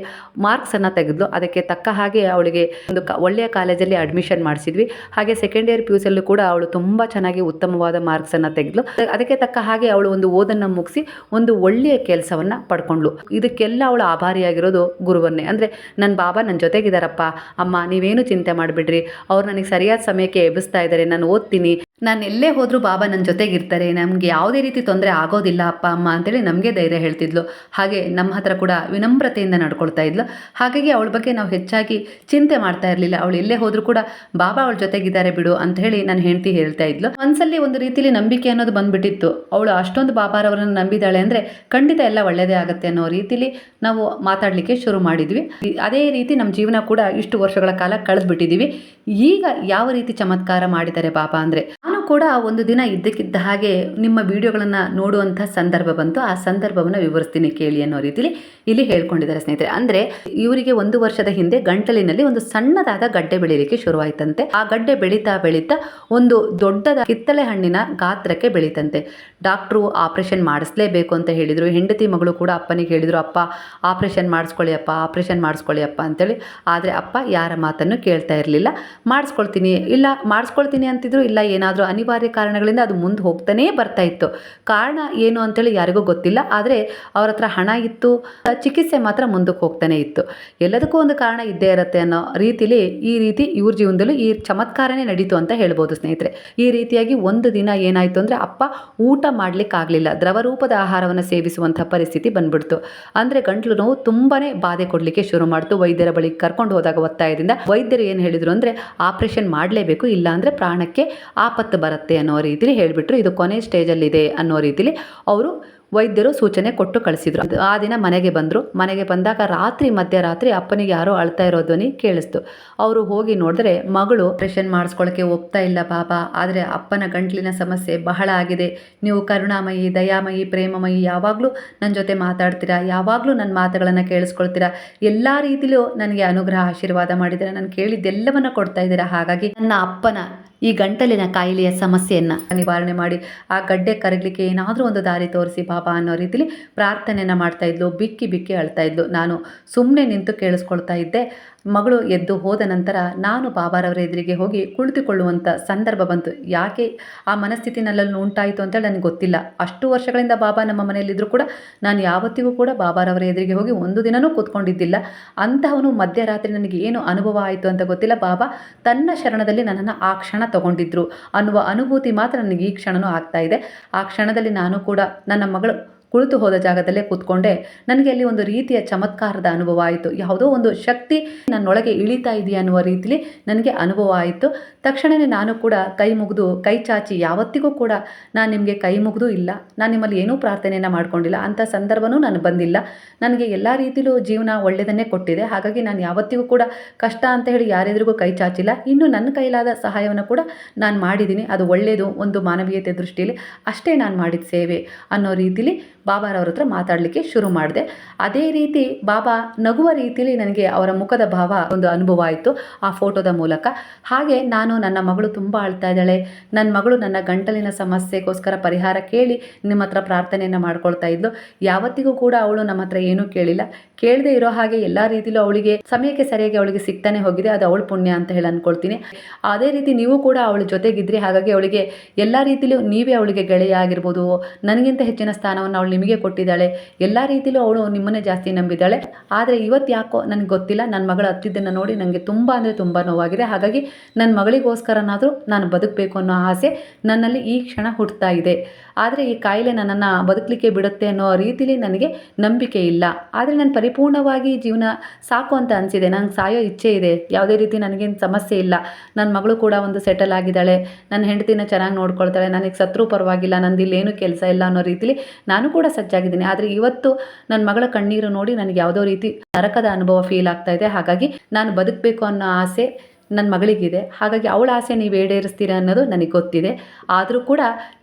ಮಾರ್ಕ್ಸನ್ನು ತೆಗೆದ್ಲು. ಅದಕ್ಕೆ ತಕ್ಕ ಹಾಗೆ ಅವಳಿಗೆ ಒಂದು ಕ, ಒಳ್ಳೆಯ ಕಾಲೇಜಲ್ಲಿ ಅಡ್ಮಿಷನ್ ಮಾಡಿಸಿದ್ವಿ. ಹಾಗೆ ಸೆಕೆಂಡ್ ಇಯರ್ ಪಿ ಯು ಕೂಡ ಅವಳು ತುಂಬ ಚೆನ್ನಾಗಿ ಉತ್ತಮವಾದ ಮಾರ್ಕ್ಸನ್ನು ತೆಗೆದ್ಲು. ಅದಕ್ಕೆ ತಕ್ಕ ಹಾಗೆ ಅವಳು ಒಂದು ಓದನ್ನು ಮುಗಿಸಿ ಒಂದು ಒಳ್ಳೆಯ ಕೆಲಸವನ್ನು ಪಡ್ಕೊಂಡ್ಳು. ಇದಕ್ಕೆಲ್ಲ ಅವಳು ಆಭಾರಿಯಾಗಿರೋದು ಗುರುವನ್ನೇ. ಅಂದರೆ ನನ್ನ ಬಾಬಾ ನನ್ನ ಜೊತೆಗಿದ್ದಾರಪ್ಪ ಅಮ್ಮ, ನೀವೇನು ಚಿಂತೆ ಮಾಡಿಬಿಡ್ರಿ. ಅವ್ರು ನನಗೆ ಸರಿಯಾದ ಸಮಯಕ್ಕೆ ಎಬ್ಬಿಸ್ತಾ ಇದ್ದಾರೆ ನಾನು ಓದ್ತೀನಿ. ನಾನು ಎಲ್ಲೇ ಹೋದರೂ ಬಾಬಾ ನನ್ನ ಜೊತೆಗಿರ್ತಾರೆ, ನಮಗೆ ಯಾವುದೇ ರೀತಿ ತೊಂದರೆ ಆಗೋದಿಲ್ಲ, ಅಪ್ಪ, ಅಮ್ಮ ಅಂತೇಳಿ ನಮಗೆ ಧೈರ್ಯ ಹೇಳ್ತಿದ್ಲು. ಹಾಗೆ ನಮ್ಮ ಹತ್ರ ಕೂಡ ವಿನಮ್ರತೆಯಿಂದ ನಡ್ಕೊಳ್ತಾ ಇದ್ಲು. ಹಾಗಾಗಿ ಅವಳ ಬಗ್ಗೆ ನಾವು ಹೆಚ್ಚಾಗಿ ಚಿಂತೆ ಮಾಡ್ತಾ ಇರಲಿಲ್ಲ. ಅವಳು ಎಲ್ಲೇ ಹೋದರೂ ಕೂಡ ಬಾಬಾ ಅವಳ ಜೊತೆಗಿದ್ದಾರೆ ಬಿಡು ಅಂತ ಹೇಳಿ ನನ್ನ ಹೆಂಡತಿ ಹೇಳ್ತಾ ಇದ್ಲು. ಮನಸ್ಸಲ್ಲಿ ಒಂದು ರೀತಿಲಿ ನಂಬಿಕೆ ಅನ್ನೋದು ಬಂದ್ಬಿಟ್ಟಿತ್ತು. ಅವಳು ಅಷ್ಟೊಂದು ಬಾಬಾರವರನ್ನು ನಂಬಿದಾಳೆ ಅಂದರೆ ಖಂಡಿತ ಎಲ್ಲ ಒಳ್ಳೆಯದೇ ಆಗುತ್ತೆ ಅನ್ನೋ ರೀತಿಲಿ ನಾವು ಮಾತಾಡಲಿಕ್ಕೆ ಶುರು ಮಾಡಿದ್ವಿ. ಅದೇ ರೀತಿ ನಮ್ಮ ಜೀವನ ಕೂಡ ಇಷ್ಟು ವರ್ಷಗಳ ಕಾಲ ಕಳೆದ್ಬಿಟ್ಟಿದ್ದೀವಿ ಈಗ ಯಾವ ರೀತಿ ಚಮತ್ಕಾರ ಮಾಡಿದ್ದಾರೆ ಬಾಬಾ ಅಂದರೆ? ಕೂಡ ಒಂದು ದಿನ ಇದ್ದಕ್ಕಿದ್ದ ಹಾಗೆ ನಿಮ್ಮ ವಿಡಿಯೋಗಳನ್ನು ನೋಡುವಂಥ ಸಂದರ್ಭ ಬಂತು. ಆ ಸಂದರ್ಭವನ್ನು ವಿವರಿಸ್ತೀನಿ ಕೇಳಿ ಅನ್ನೋ ರೀತಿಲಿ ಇಲ್ಲಿ ಹೇಳ್ಕೊಂಡಿದ್ದಾರೆ ಸ್ನೇಹಿತರೆ. ಅಂದರೆ ಇವರಿಗೆ ಒಂದು ವರ್ಷದ ಹಿಂದೆ ಗಂಟಲಿನಲ್ಲಿ ಒಂದು ಸಣ್ಣದಾದ ಗಡ್ಡೆ ಬೆಳೀಲಿಕ್ಕೆ ಶುರುವಾಯಿತಂತೆ. ಆ ಗಡ್ಡೆ ಬೆಳೀತಾ ಬೆಳೀತಾ ಒಂದು ದೊಡ್ಡದ ಕಿತ್ತಳೆ ಹಣ್ಣಿನ ಗಾತ್ರಕ್ಕೆ ಬೆಳೀತಂತೆ. ಡಾಕ್ಟ್ರು ಆಪರೇಷನ್ ಮಾಡಿಸ್ಲೇಬೇಕು ಅಂತ ಹೇಳಿದರು. ಹೆಂಡತಿ ಮಗಳು ಕೂಡ ಅಪ್ಪನಿಗೆ ಹೇಳಿದರು, ಅಪ್ಪ, ಆಪರೇಷನ್ ಮಾಡಿಸ್ಕೊಳ್ಳಿ ಅಪ್ಪ, ಆಪರೇಷನ್ ಮಾಡಿಸ್ಕೊಳ್ಳಿ ಅಪ್ಪ ಅಂತೇಳಿ. ಆದರೆ ಅಪ್ಪ ಯಾರ ಮಾತನ್ನು ಕೇಳ್ತಾ ಇರಲಿಲ್ಲ. ಮಾಡಿಸ್ಕೊಳ್ತೀನಿ, ಇಲ್ಲ, ಮಾಡಿಸ್ಕೊಳ್ತೀನಿ ಅಂತಿದ್ರು. ಇಲ್ಲ, ಏನಾದರೂ ಅನಿವಾರ್ಯ ಕಾರಣಗಳಿಂದ ಅದು ಮುಂದೆ ಹೋಗ್ತಾನೇ ಬರ್ತಾ ಇತ್ತು. ಕಾರಣ ಏನು ಅಂತೇಳಿ ಯಾರಿಗೂ ಗೊತ್ತಿಲ್ಲ. ಆದರೆ ಅವ್ರ ಹತ್ರ ಹಣ ಇತ್ತು. ಚಿಕಿತ್ಸೆ ಮಾತ್ರ ಮುಂದಕ್ಕೆ ಹೋಗ್ತಾನೆ ಇತ್ತು. ಎಲ್ಲದಕ್ಕೂ ಒಂದು ಕಾರಣ ಇದ್ದೇ ಇರುತ್ತೆ ಅನ್ನೋ ರೀತಿಲಿ ಈ ರೀತಿ ಇವ್ರ ಜೀವನದಲ್ಲೂ ಈ ಚಮತ್ಕಾರನೇ ನಡೀತು ಅಂತ ಹೇಳ್ಬೋದು ಸ್ನೇಹಿತರೆ. ಈ ರೀತಿಯಾಗಿ ಒಂದು ದಿನ ಏನಾಯಿತು ಅಂದರೆ ಅಪ್ಪ ಊಟ ಮಾಡಲಿಕ್ಕಾಗಲಿಲ್ಲ ದ್ರವ ರೂಪದ ಆಹಾರವನ್ನು ಸೇವಿಸುವಂಥ ಪರಿಸ್ಥಿತಿ ಬಂದ್ಬಿಡ್ತು. ಅಂದರೆ ಗಂಟ್ಲು ನೋವು ತುಂಬಾ ಬಾಧೆ ಕೊಡಲಿಕ್ಕೆ ಶುರು ಮಾಡ್ತು. ವೈದ್ಯರ ಬಳಿ ಕರ್ಕೊಂಡು ಹೋದಾಗ ಒತ್ತಾಯದಿಂದ ವೈದ್ಯರು ಏನು ಹೇಳಿದರು ಅಂದರೆ, ಆಪರೇಷನ್ ಮಾಡಲೇಬೇಕು. ಇಲ್ಲಾಂದರೆ ಪ್ರಾಣಕ್ಕೆ ಆಪತ್ತು ಬರುತ್ತೆ ಅನ್ನೋ ರೀತಿಲಿ ಹೇಳಿಬಿಟ್ರು. ಇದು ಕೊನೆ ಸ್ಟೇಜಲ್ಲಿದೆ ಅನ್ನೋ ರೀತಿಲಿ ಅವರು ವೈದ್ಯರು ಸೂಚನೆ ಕೊಟ್ಟು ಕಳಿಸಿದ್ರು. ಆ ದಿನ ಮನೆಗೆ ಬಂದರು. ಮನೆಗೆ ಬಂದಾಗ ರಾತ್ರಿ, ಮಧ್ಯರಾತ್ರಿ ಅಪ್ಪನಿಗೆ ಯಾರೋ ಅಳ್ತಾ ಇರೋ ಧ್ವನಿ ಕೇಳಿಸ್ತು. ಅವರು ಹೋಗಿ ನೋಡಿದ್ರೆ ಮಗಳು ಆಪ್ರೇಷನ್ ಮಾಡಿಸ್ಕೊಳ್ಳೋಕ್ಕೆ ಒಪ್ತಾ ಇಲ್ಲ ಪಾಪ. ಆದರೆ ಅಪ್ಪನ ಗಂಟ್ಲಿನ ಸಮಸ್ಯೆ ಬಹಳ ಆಗಿದೆ. ನೀವು ಕರುಣಾಮಯಿ, ದಯಾಮಯಿ, ಪ್ರೇಮಮಯಿ ಯಾವಾಗಲೂ ನನ್ನ ಜೊತೆ ಮಾತಾಡ್ತೀರಾ? ಯಾವಾಗಲೂ ನನ್ನ ಮಾತುಗಳನ್ನು ಕೇಳಿಸ್ಕೊಳ್ತೀರಾ? ಎಲ್ಲ ರೀತಿಲೂ ನನಗೆ ಅನುಗ್ರಹ, ಆಶೀರ್ವಾದ ಮಾಡಿದ್ದೀರಾ? ನಾನು ಕೇಳಿದ್ದೆಲ್ಲವನ್ನು ಕೊಡ್ತಾ ಇದ್ದೀರಾ? ಹಾಗಾಗಿ ನನ್ನ ಅಪ್ಪನ ಈ ಗಂಟಲಿನ ಕಾಯಿಲೆಯ ಸಮಸ್ಯೆಯನ್ನು ನಿವಾರಣೆ ಮಾಡಿ, ಆ ಗಡ್ಡೆ ಕರಗಲಿಕ್ಕೆ ಏನಾದರೂ ಒಂದು ದಾರಿ ತೋರಿಸಿ ಬಾಬಾ ಅನ್ನೋ ರೀತಿಲಿ ಪ್ರಾರ್ಥನೆಯನ್ನು ಮಾಡ್ತಾ ಇದ್ಲು, ಬಿಕ್ಕಿ ಬಿಕ್ಕಿ ಅಳ್ತಾ ಇದ್ಲು. ನಾನು ಸುಮ್ಮನೆ ನಿಂತು ಕೇಳಿಸ್ಕೊಳ್ತಾ ಇದ್ದೆ. ಮಗಳು ಎದ್ದು ಹೋದ ನಂತರ ನಾನು ಬಾಬಾರವರ ಎದುರಿಗೆ ಹೋಗಿ ಕುಳಿತುಕೊಳ್ಳುವಂಥ ಸಂದರ್ಭ ಬಂತು. ಯಾಕೆ ಆ ಮನಸ್ಥಿತಿ ನನ್ನಲ್ಲಿ ಉಂಟಾಯಿತು ಅಂತೇಳಿ ನನಗೆ ಗೊತ್ತಿಲ್ಲ. ಅಷ್ಟು ವರ್ಷಗಳಿಂದ ಬಾಬಾ ನಮ್ಮ ಮನೆಯಲ್ಲಿದ್ದರೂ ಕೂಡ ನಾನು ಯಾವತ್ತಿಗೂ ಕೂಡ ಬಾಬಾರವರ ಎದುರಿಗೆ ಹೋಗಿ ಒಂದು ದಿನವೂ ಕೂತ್ಕೊಂಡಿದ್ದಿಲ್ಲ. ಅಂತಹವನು ಮಧ್ಯರಾತ್ರಿ ನನಗೆ ಏನು ಅನುಭವ ಆಯಿತು ಅಂತ ಗೊತ್ತಿಲ್ಲ. ಬಾಬಾ ತನ್ನ ಶರಣದಲ್ಲಿ ನನ್ನನ್ನು ಆ ಕ್ಷಣ ತಗೊಂಡಿದ್ರು ಅನ್ನುವ ಅನುಭೂತಿ ಮಾತ್ರ ನನಗೆ ಈ ಕ್ಷಣನೂ ಆಗ್ತಾ ಇದೆ. ಆ ಕ್ಷಣದಲ್ಲಿ ನಾನು ಕೂಡ ನನ್ನ ಮಗಳು ಕುಳಿತು ಹೋದ ಜಾಗದಲ್ಲೇ ಕೂತ್ಕೊಂಡೆ. ನನಗೆ ಅಲ್ಲಿ ಒಂದು ರೀತಿಯ ಚಮತ್ಕಾರದ ಅನುಭವ ಆಯಿತು. ಯಾವುದೋ ಒಂದು ಶಕ್ತಿ ನನ್ನೊಳಗೆ ಇಳಿತಾ ಇದೆಯಾ ಅನ್ನುವ ರೀತಿಲಿ ನನಗೆ ಅನುಭವ ಆಯಿತು. ತಕ್ಷಣವೇ ನಾನು ಕೂಡ ಕೈ ಮುಗಿದು, ಕೈ ಚಾಚಿ ಯಾವತ್ತಿಗೂ ಕೂಡ ನಾನು ನಿಮಗೆ ಕೈ ಮುಗಿದು ಇಲ್ಲ. ನಾನು ನಿಮ್ಮಲ್ಲಿ ಏನೂ ಪ್ರಾರ್ಥನೆಯನ್ನು ಮಾಡ್ಕೊಂಡಿಲ್ಲ. ಅಂಥ ಸಂದರ್ಭವೂ ನಾನು ಬಂದಿಲ್ಲ. ನನಗೆ ಎಲ್ಲ ರೀತಿಯಲ್ಲೂ ಜೀವನ ಒಳ್ಳೆಯದನ್ನೇ ಕೊಟ್ಟಿದೆ. ಹಾಗಾಗಿ ನಾನು ಯಾವತ್ತಿಗೂ ಕೂಡ ಕಷ್ಟ ಅಂತ ಹೇಳಿ ಯಾರೆದುರಿಗೂ ಕೈ ಚಾಚಿಲ್ಲ. ಇನ್ನು ನನ್ನ ಕೈಲಾದ ಸಹಾಯವನ್ನು ಕೂಡ ನಾನು ಮಾಡಿದ್ದೀನಿ. ಅದು ಒಳ್ಳೆಯದು ಒಂದು ಮಾನವೀಯತೆ ದೃಷ್ಟಿಯಲ್ಲಿ ಅಷ್ಟೇ ನಾನು ಮಾಡಿದ ಸೇವೆ ಅನ್ನೋ ರೀತಿಲಿ ಬಾಬಾರವ್ರ ಹತ್ರ ಮಾತಾಡಲಿಕ್ಕೆ ಶುರು ಮಾಡಿದೆ. ಅದೇ ರೀತಿ ಬಾಬಾ ನಗುವ ರೀತಿಯಲ್ಲಿ ನನಗೆ ಅವರ ಮುಖದ ಭಾವ ಒಂದು ಅನುಭವ ಆಯಿತು ಆ ಫೋಟೋದ ಮೂಲಕ. ಹಾಗೆ ನಾನು ನನ್ನ ಮಗಳು ತುಂಬ ಅಳ್ತಾ ಇದ್ದಾಳೆ. ನನ್ನ ಮಗಳು ನನ್ನ ಗಂಟಲಿನ ಸಮಸ್ಯೆಗೋಸ್ಕರ ಪರಿಹಾರ ಕೇಳಿ ನಿಮ್ಮ ಹತ್ರ ಪ್ರಾರ್ಥನೆಯನ್ನು ಮಾಡ್ಕೊಳ್ತಾ ಇದ್ಲು. ಯಾವತ್ತಿಗೂ ಕೂಡ ಅವಳು ನಮ್ಮ ಹತ್ರ ಏನೂ ಕೇಳಿಲ್ಲ. ಕೇಳದೆ ಇರೋ ಹಾಗೆ ಎಲ್ಲ ರೀತಿಲೂ ಅವಳಿಗೆ ಸಮಯಕ್ಕೆ ಸರಿಯಾಗಿ ಅವಳಿಗೆ ಸಿಗ್ತಾನೆ ಹೋಗಿದೆ. ಅದು ಅವಳು ಪುಣ್ಯ ಅಂತ ಹೇಳಿ ಅಂದ್ಕೊಳ್ತೀನಿ ಅದೇ ರೀತಿ ನೀವು ಕೂಡ ಅವಳ ಜೊತೆಗಿದ್ರಿ ಹಾಗಾಗಿ ಅವಳಿಗೆ ಎಲ್ಲ ರೀತಿಲೂ ನೀವೇ ಅವಳಿಗೆ ಗೆಳೆಯ ಆಗಿರ್ಬೋದು. ನನಗಿಂತ ಹೆಚ್ಚಿನ ಸ್ಥಾನವನ್ನು ಅವಳು ನಿಮಗೆ ಕೊಟ್ಟಿದ್ದಾಳೆ. ಎಲ್ಲ ರೀತಿಯಲ್ಲೂ ಅವಳು ನಿಮ್ಮನ್ನೇ ಜಾಸ್ತಿ ನಂಬಿದ್ದಾಳೆ. ಆದರೆ ಇವತ್ತು ಯಾಕೋ ನನಗೆ ಗೊತ್ತಿಲ್ಲ. ನನ್ನ ಮಗಳು ಹತ್ತಿದ್ದನ್ನು ನೋಡಿ ನನಗೆ ತುಂಬ ಅಂದರೆ ತುಂಬ ನೋವಾಗಿದೆ. ಹಾಗಾಗಿ ನನ್ನ ಮಗಳಿಗೋಸ್ಕರನಾದರೂ ನಾನು ಬದುಕಬೇಕು ಅನ್ನೋ ಆಸೆ ನನ್ನಲ್ಲಿ ಈ ಕ್ಷಣ ಹುಟ್ಟುತ್ತಾ ಇದೆ. ಆದರೆ ಈ ಕಾಯಿಲೆ ನನ್ನನ್ನು ಬದುಕಲಿಕ್ಕೆ ಬಿಡುತ್ತೆ ಅನ್ನೋ ರೀತಿಲಿ ನನಗೆ ನಂಬಿಕೆ ಇಲ್ಲ. ಆದರೆ ನಾನು ಪರಿಪೂರ್ಣವಾಗಿ ಜೀವನ ಸಾಕು ಅಂತ ಅನಿಸಿದೆ. ನಂಗೆ ಸಾಯೋ ಇಚ್ಛೆ ಇದೆ. ಯಾವುದೇ ರೀತಿ ನನಗೇನು ಸಮಸ್ಯೆ ಇಲ್ಲ. ನನ್ನ ಮಗಳು ಕೂಡ ಒಂದು ಸೆಟಲ್ ಆಗಿದ್ದಾಳೆ. ನನ್ನ ಹೆಂಡತಿನ ಚೆನ್ನಾಗಿ ನೋಡ್ಕೊಳ್ತಾಳೆ. ನನಗೆ ಸತ್ರೂ ಪರವಾಗಿಲ್ಲ. ನಂದು ಇಲ್ಲೇನು ಕೆಲಸ ಇಲ್ಲ ಅನ್ನೋ ರೀತಿಲಿ ನಾನು ಕೂಡ ಸಜ್ಜಾಗಿದ್ದೀನಿ. ಆದರೆ ಇವತ್ತು ನನ್ನ ಮಗಳ ಕಣ್ಣೀರು ನೋಡಿ ನನಗೆ ಯಾವುದೋ ರೀತಿ ನರಕದ ಅನುಭವ ಫೀಲ್ ಆಗ್ತಾ ಇದೆ. ಹಾಗಾಗಿ ನಾನು ಬದುಕಬೇಕು ಅನ್ನೋ ಆಸೆ ನನ್ನ ಮಗಳಿಗಿದೆ. ಹಾಗಾಗಿ ಅವಳ ಆಸೆ ನೀವು ಈಡೇರಿಸ್ತೀರಾ ಅನ್ನೋದು ನನಗೆ ಗೊತ್ತಿದೆ. ಆದರೂ ಕೂಡ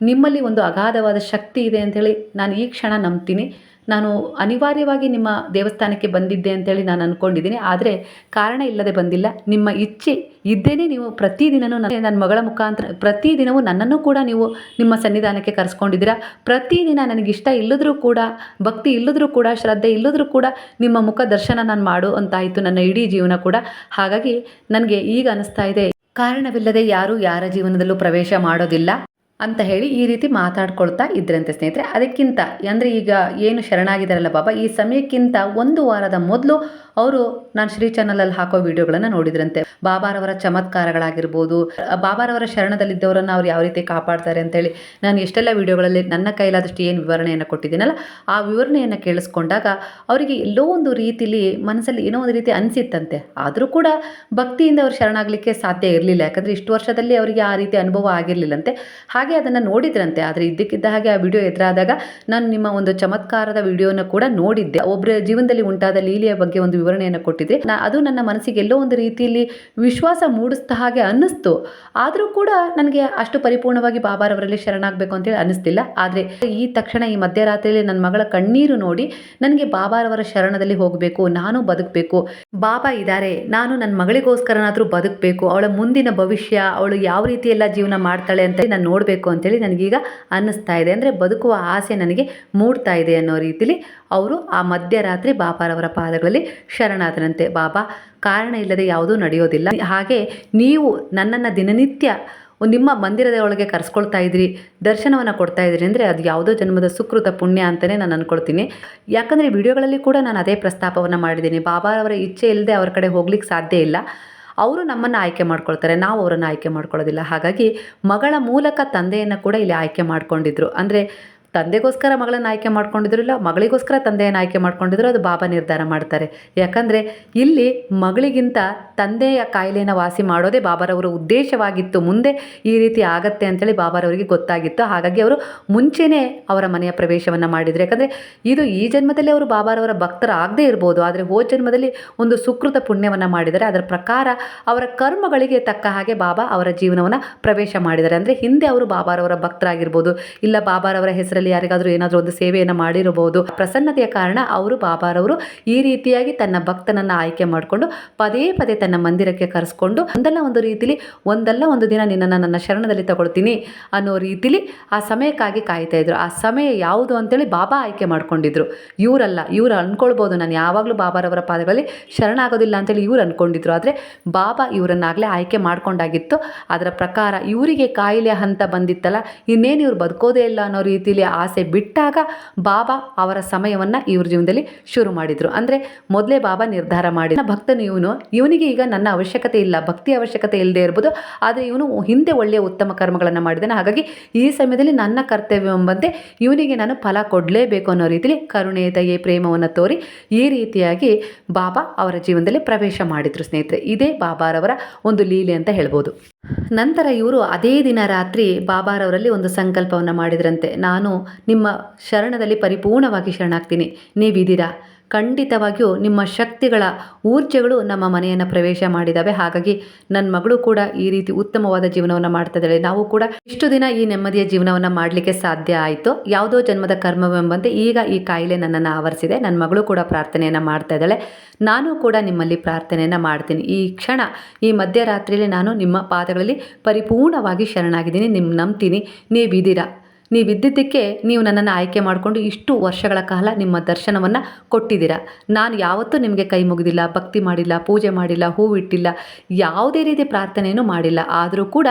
ನಿಮ್ಮಲ್ಲಿ ಒಂದು ಅಗಾಧವಾದ ಶಕ್ತಿ ಇದೆ ಅಂಥೇಳಿ ನಾನು ಈ ಕ್ಷಣ ನಂಬ್ತೀನಿ. ನಾನು ಅನಿವಾರ್ಯವಾಗಿ ನಿಮ್ಮ ದೇವಸ್ಥಾನಕ್ಕೆ ಬಂದಿದ್ದೆ ಅಂತೇಳಿ ನಾನು ಅಂದ್ಕೊಂಡಿದ್ದೀನಿ ಆದರೆ ಕಾರಣ ಇಲ್ಲದೆ ಬಂದಿಲ್ಲ. ನಿಮ್ಮ ಇಚ್ಛೆ ಇದ್ದೇನೆ ನೀವು ಪ್ರತಿದಿನವೂ ನನ್ನ ನನ್ನ ಮಗಳ ಮುಖಾಂತರ ಪ್ರತಿದಿನವೂ ನನ್ನನ್ನು ಕೂಡ ನೀವು ನಿಮ್ಮ ಸನ್ನಿಧಾನಕ್ಕೆ ಕರೆಸ್ಕೊಂಡಿದ್ದೀರಾ? ಪ್ರತಿದಿನ ನನಗಿಷ್ಟ ಇಲ್ಲದರೂ ಕೂಡ, ಭಕ್ತಿ ಇಲ್ಲದ್ರೂ ಕೂಡ, ಶ್ರದ್ಧೆ ಇಲ್ಲದ್ರೂ ಕೂಡ ನಿಮ್ಮ ಮುಖ ದರ್ಶನ ನಾನು ಮಾಡು ಅಂತಾಯಿತು ನನ್ನ ಇಡೀ ಜೀವನ ಕೂಡ. ಹಾಗಾಗಿ ನನಗೆ ಈಗ ಅನಿಸ್ತಾ ಇದೆ. ಕಾರಣವಿಲ್ಲದೆ ಯಾರೂ ಯಾರ ಜೀವನದಲ್ಲೂ ಪ್ರವೇಶ ಮಾಡೋದಿಲ್ಲ. ಅಂತ ಹೇಳಿ ಈ ರೀತಿ ಮಾತಾಡ್ಕೊಳ್ತಾ ಇದ್ರಂತೆ ಸ್ನೇಹಿತರೆ. ಅದಕ್ಕಿಂತ, ಅಂದರೆ ಈಗ ಏನು ಶರಣಾಗಿದ್ದಾರಲ್ಲ ಬಾಬಾ ಈ ಸಮಯಕ್ಕಿಂತ ಒಂದು ವಾರದ ಮೊದಲು ಅವರು ನಾನು ಶ್ರೀ ಚಾನಲಲ್ಲಿ ಹಾಕೋ ವಿಡಿಯೋಗಳನ್ನು ನೋಡಿದ್ರಂತೆ. ಬಾಬಾರವರ ಚಮತ್ಕಾರಗಳಾಗಿರ್ಬೋದು, ಬಾಬಾರವರ ಶರಣದಲ್ಲಿದ್ದವರನ್ನು ಅವ್ರು ಯಾವ ರೀತಿ ಕಾಪಾಡ್ತಾರೆ ಅಂತೇಳಿ ನಾನು ಎಷ್ಟೆಲ್ಲ ವಿಡಿಯೋಗಳಲ್ಲಿ ನನ್ನ ಕೈಲಾದಷ್ಟು ಏನು ವಿವರಣೆಯನ್ನು ಕೊಟ್ಟಿದ್ದೀನಲ್ಲ, ಆ ವಿವರಣೆಯನ್ನು ಕೇಳಿಸ್ಕೊಂಡಾಗ ಅವರಿಗೆ ಎಲ್ಲೋ ಒಂದು ರೀತಿಲಿ ಮನಸ್ಸಲ್ಲಿ ಏನೋ ಒಂದು ರೀತಿ ಅನಿಸಿತ್ತಂತೆ. ಆದರೂ ಕೂಡ ಭಕ್ತಿಯಿಂದ ಅವ್ರು ಶರಣಾಗಲಿಕ್ಕೆ ಸಾಧ್ಯ ಇರಲಿಲ್ಲ. ಯಾಕಂದರೆ ಇಷ್ಟು ವರ್ಷದಲ್ಲಿ ಅವರಿಗೆ ಆ ರೀತಿ ಅನುಭವ ಆಗಿರಲಿಲ್ಲಂತೆ. ಹಾಗೆ ಅದನ್ನು ನೋಡಿದ್ರಂತೆ. ಆದರೆ ಇದ್ದಕ್ಕಿದ್ದ ಹಾಗೆ ಆ ವಿಡಿಯೋ ಎದುರಾದಾಗ ನಾನು ನಿಮ್ಮ ಒಂದು ಚಮತ್ಕಾರದ ವಿಡಿಯೋನ ಕೂಡ ನೋಡಿದ್ದೆ. ಒಬ್ಬರ ಜೀವನದಲ್ಲಿ ಉಂಟಾದ ಲೀಲಿಯ ಬಗ್ಗೆ ಒಂದು ವಿವರಣೆಯನ್ನು ಕೊಟ್ಟಿದೆ. ಅದು ನನ್ನ ಮನಸ್ಸಿಗೆ ಎಲ್ಲೋ ಒಂದು ರೀತಿಯಲ್ಲಿ ವಿಶ್ವಾಸ ಮೂಡಿಸ್ತಾ ಹಾಗೆ ಅನ್ನಿಸ್ತು. ಆದರೂ ಕೂಡ ನನಗೆ ಅಷ್ಟು ಪರಿಪೂರ್ಣವಾಗಿ ಬಾಬಾರವರಲ್ಲಿ ಶರಣಾಗಬೇಕು ಅಂತೇಳಿ ಅನ್ನಿಸ್ತಿಲ್ಲ. ಆದರೆ ಈ ತಕ್ಷಣ ಈ ಮಧ್ಯರಾತ್ರಿಯಲ್ಲಿ ನನ್ನ ಮಗಳ ಕಣ್ಣೀರು ನೋಡಿ ನನಗೆ ಬಾಬಾರವರ ಶರಣದಲ್ಲಿ ಹೋಗಬೇಕು, ನಾನು ಬದುಕಬೇಕು. ಬಾಬಾ ಇದ್ದಾರೆ ನಾನು ನನ್ನ ಮಗಳಿಗೋಸ್ಕರನಾದರೂ ಬದುಕಬೇಕು, ಅವಳ ಮುಂದಿನ ಭವಿಷ್ಯ, ಅವಳು ಯಾವ ರೀತಿ ಎಲ್ಲ ಜೀವನ ಮಾಡ್ತಾಳೆ ಅಂತ ನಾನು ನೋಡಬೇಕು ಅಂತೇಳಿ ನನಗೀಗ ಅನ್ನಿಸ್ತಾ ಇದೆ. ಅಂದರೆ ಬದುಕುವ ಆಸೆ ನನಗೆ ಮೂಡ್ತಾ ಇದೆ ಅನ್ನೋ ರೀತಿಲಿ ಅವರು ಆ ಮಧ್ಯರಾತ್ರಿ ಬಾಬಾರವರ ಪಾದಗಳಲ್ಲಿ ಶರಣಾದರಂತೆ ಬಾಬಾ, ಕಾರಣ ಇಲ್ಲದೆ ಯಾವುದೂ ನಡೆಯೋದಿಲ್ಲ. ಹಾಗೆ ನೀವು ನನ್ನನ್ನು ದಿನನಿತ್ಯ ನಿಮ್ಮ ಮಂದಿರದ ಒಳಗೆ ಕರೆಸ್ಕೊಳ್ತಾ ಇದ್ರಿ, ದರ್ಶನವನ್ನು ಕೊಡ್ತಾ ಇದ್ರಿ ಅಂದರೆ ಅದು ಯಾವುದೋ ಜನ್ಮದ ಸುಕೃತ ಪುಣ್ಯ ಅಂತಲೇ ನಾನು ಅಂದ್ಕೊಳ್ತೀನಿ ಯಾಕಂದರೆ ವಿಡಿಯೋಗಳಲ್ಲಿ ಕೂಡ ನಾನು ಅದೇ ಪ್ರಸ್ತಾಪವನ್ನು ಮಾಡಿದ್ದೀನಿ. ಬಾಬಾರವರ ಇಚ್ಛೆ ಇಲ್ಲದೆ ಅವ್ರ ಕಡೆ ಹೋಗ್ಲಿಕ್ಕೆ ಸಾಧ್ಯ ಇಲ್ಲ. ಅವರು ನಮ್ಮನ್ನು ಆಯ್ಕೆ ಮಾಡ್ಕೊಳ್ತಾರೆ, ನಾವು ಅವರನ್ನು ಆಯ್ಕೆ ಮಾಡ್ಕೊಳ್ಳೋದಿಲ್ಲ. ಹಾಗಾಗಿ ಮಗಳ ಮೂಲಕ ತಂದೆಯನ್ನು ಕೂಡ ಇಲ್ಲಿ ಆಯ್ಕೆ ಮಾಡ್ಕೊಂಡಿದ್ರು. ಅಂದರೆ ತಂದೆಗೋಸ್ಕರ ಮಗಳನ್ನು ಆಯ್ಕೆ ಮಾಡ್ಕೊಂಡಿದ್ರು ಇಲ್ಲ ಮಗಳಿಗೋಸ್ಕರ ತಂದೆಯನ್ನು ಆಯ್ಕೆ ಮಾಡ್ಕೊಂಡಿದ್ರು ಅದು ಬಾಬಾ ನಿರ್ಧಾರ ಮಾಡ್ತಾರೆ. ಯಾಕಂದರೆ ಇಲ್ಲಿ ಮಗಳಿಗಿಂತ ತಂದೆಯ ಕಾಯಿಲೆಯನ್ನು ವಾಸಿ ಮಾಡೋದೇ ಬಾಬಾರವರ ಉದ್ದೇಶವಾಗಿತ್ತು. ಮುಂದೆ ಈ ರೀತಿ ಆಗತ್ತೆ ಅಂತೇಳಿ ಬಾಬಾರವರಿಗೆ ಗೊತ್ತಾಗಿತ್ತು. ಹಾಗಾಗಿ ಅವರು ಮುಂಚೆನೇ ಅವರ ಮನೆಯ ಪ್ರವೇಶವನ್ನು ಮಾಡಿದರು. ಯಾಕಂದರೆ ಇದು ಈ ಜನ್ಮದಲ್ಲಿ ಅವರು ಬಾಬಾರವರ ಭಕ್ತರಾಗದೇ ಇರ್ಬೋದು. ಆದರೆ ಹೋದ ಜನ್ಮದಲ್ಲಿ ಒಂದು ಸುಕೃತ ಪುಣ್ಯವನ್ನು ಮಾಡಿದರೆ ಅದರ ಪ್ರಕಾರ ಅವರ ಕರ್ಮಗಳಿಗೆ ತಕ್ಕ ಹಾಗೆ ಬಾಬಾ ಅವರ ಜೀವನವನ್ನು ಪ್ರವೇಶ ಮಾಡಿದ್ದಾರೆ. ಅಂದರೆ ಹಿಂದೆ ಅವರು ಬಾಬಾರವರ ಭಕ್ತರಾಗಿರ್ಬೋದು, ಇಲ್ಲ ಬಾಬಾರವರ ಹೆಸರಲ್ಲಿ ಇದರಲ್ಲಿ ಯಾರಿಗಾದರೂ ಏನಾದರೂ ಒಂದು ಸೇವೆಯನ್ನು ಮಾಡಿರಬಹುದು. ಪ್ರಸನ್ನತೆಯ ಕಾರಣ ಅವರು, ಬಾಬಾರವರು ಈ ರೀತಿಯಾಗಿ ತನ್ನ ಭಕ್ತನನ್ನು ಆಯ್ಕೆ ಮಾಡಿಕೊಂಡು ಪದೇ ಪದೇ ತನ್ನ ಮಂದಿರಕ್ಕೆ ಕರೆಸ್ಕೊಂಡು ಒಂದಲ್ಲ ಒಂದು ರೀತಿಲಿ, ಒಂದಲ್ಲ ಒಂದು ದಿನ ನಿನ್ನನ್ನು ನನ್ನ ಶರಣದಲ್ಲಿ ತಗೊಳ್ತೀನಿ ಅನ್ನೋ ರೀತಿಲಿ ಆ ಸಮಯಕ್ಕಾಗಿ ಕಾಯ್ತಾ ಇದ್ರು. ಆ ಸಮಯ ಯಾವುದು ಅಂತೇಳಿ ಬಾಬಾ ಆಯ್ಕೆ ಮಾಡ್ಕೊಂಡಿದ್ರು. ಇವರಲ್ಲ, ಇವರು ಅನ್ಕೊಳ್ಬೋದು, ನಾನು ಯಾವಾಗಲೂ ಬಾಬಾರವರ ಪಾದಗಳಲ್ಲಿ ಶರಣಾಗೋದಿಲ್ಲ ಅಂತೇಳಿ ಇವ್ರು ಅನ್ಕೊಂಡಿದ್ರು. ಆದರೆ ಬಾಬಾ ಇವರನ್ನಾಗಲೇ ಆಯ್ಕೆ ಮಾಡ್ಕೊಂಡಾಗಿತ್ತು. ಅದರ ಪ್ರಕಾರ ಇವರಿಗೆ ಕಾಯಿಲೆ ಹಂತ ಬಂದಿತ್ತಲ್ಲ, ಇನ್ನೇನು ಇವ್ರು ಬದುಕೋದೇ ಇಲ್ಲ ಅನ್ನೋ ರೀತಿಯಲ್ಲಿ ಆಸೆ ಬಿಟ್ಟಾಗ ಬಾಬಾ ಅವರ ಸಮಯವನ್ನು ಇವ್ರ ಜೀವನದಲ್ಲಿ ಶುರು ಮಾಡಿದರು. ಅಂದರೆ ಮೊದಲೇ ಬಾಬಾ ನಿರ್ಧಾರ ಮಾಡಿ, ನನ್ನ ಭಕ್ತನು ಇವನು, ಇವನಿಗೆ ಈಗ ನನ್ನ ಅವಶ್ಯಕತೆ ಇಲ್ಲ ಭಕ್ತಿ ಅವಶ್ಯಕತೆ ಇಲ್ಲದೆ ಇರ್ಬೋದು, ಆದರೆ ಇವನು ಹಿಂದೆ ಒಳ್ಳೆಯ ಉತ್ತಮ ಕರ್ಮಗಳನ್ನು ಮಾಡಿದ್ದಾನೆ. ಹಾಗಾಗಿ ಈ ಸಮಯದಲ್ಲಿ ನನ್ನ ಕರ್ತವ್ಯ ಎಂಬಂತೆ ಇವನಿಗೆ ನಾನು ಫಲ ಕೊಡಲೇಬೇಕು ಅನ್ನೋ ರೀತಿಯಲ್ಲಿ ಕರುಣೆ, ದಯೆ, ಪ್ರೇಮವನ್ನು ತೋರಿ ಈ ರೀತಿಯಾಗಿ ಬಾಬಾ ಅವರ ಜೀವನದಲ್ಲಿ ಪ್ರವೇಶ ಮಾಡಿದರು ಸ್ನೇಹಿತರೆ. ಇದೇ ಬಾಬಾರವರ ಒಂದು ಲೀಲೆ ಅಂತ ಹೇಳ್ಬೋದು. ನಂತರ ಇವರು ಅದೇ ದಿನ ರಾತ್ರಿ ಬಾಬಾರವರಲ್ಲಿ ಒಂದು ಸಂಕಲ್ಪವನ್ನು ಮಾಡಿದ್ರಂತೆ. ನಾನು ನಿಮ್ಮ ಶರಣದಲ್ಲಿ ಪರಿಪೂರ್ಣವಾಗಿ ಶರಣಾಗ್ತೀನಿ. ನೀವಿದ್ದೀರಾ? ಖಂಡಿತವಾಗಿಯೂ ನಿಮ್ಮ ಶಕ್ತಿಗಳ ಊರ್ಜೆಗಳು ನಮ್ಮ ಮನೆಯನ್ನು ಪ್ರವೇಶ ಮಾಡಿದ್ದಾವೆ ಹಾಗಾಗಿ ನನ್ನ ಮಗಳು ಕೂಡ ಈ ರೀತಿ ಉತ್ತಮವಾದ ಜೀವನವನ್ನು ಮಾಡ್ತಾ ನಾವು ಕೂಡ ಇಷ್ಟು ದಿನ ಈ ನೆಮ್ಮದಿಯ ಜೀವನವನ್ನು ಮಾಡಲಿಕ್ಕೆ ಸಾಧ್ಯ ಆಯಿತು. ಯಾವುದೋ ಜನ್ಮದ ಕರ್ಮವೆಂಬಂತೆ ಈಗ ಈ ಕಾಯಿಲೆ ನನ್ನನ್ನು ಆವರಿಸಿದೆ. ನನ್ನ ಮಗಳು ಕೂಡ ಪ್ರಾರ್ಥನೆಯನ್ನು ಮಾಡ್ತಾ ಇದ್ದಾಳೆ. ನಾನು ಕೂಡ ನಿಮ್ಮಲ್ಲಿ ಪ್ರಾರ್ಥನೆಯನ್ನು ಮಾಡ್ತೀನಿ. ಈ ಕ್ಷಣ, ಈ ಮಧ್ಯರಾತ್ರಿಯಲ್ಲಿ ನಾನು ನಿಮ್ಮ ಪಾದಗಳಲ್ಲಿ ಪರಿಪೂರ್ಣವಾಗಿ ಶರಣಾಗಿದ್ದೀನಿ. ನಿಮ್ಮ ನಂಬ್ತೀನಿ. ನೀವಿದ್ದೀರಾ ನೀವಿದ್ದಿದ್ದಕ್ಕೆ ನೀವು ನನ್ನನ್ನು ಆಯ್ಕೆ ಮಾಡಿಕೊಂಡು ಇಷ್ಟು ವರ್ಷಗಳ ಕಾಲ ನಿಮ್ಮ ದರ್ಶನವನ್ನು ಕೊಟ್ಟಿದ್ದೀರಾ. ನಾನು ಯಾವತ್ತೂ ನಿಮಗೆ ಕೈ ಮುಗಿದಿಲ್ಲ, ಭಕ್ತಿ ಮಾಡಿಲ್ಲ, ಪೂಜೆ ಮಾಡಿಲ್ಲ, ಹೂವಿಟ್ಟಿಲ್ಲ, ಯಾವುದೇ ರೀತಿ ಪ್ರಾರ್ಥನೆಯೂ ಮಾಡಿಲ್ಲ. ಆದರೂ ಕೂಡ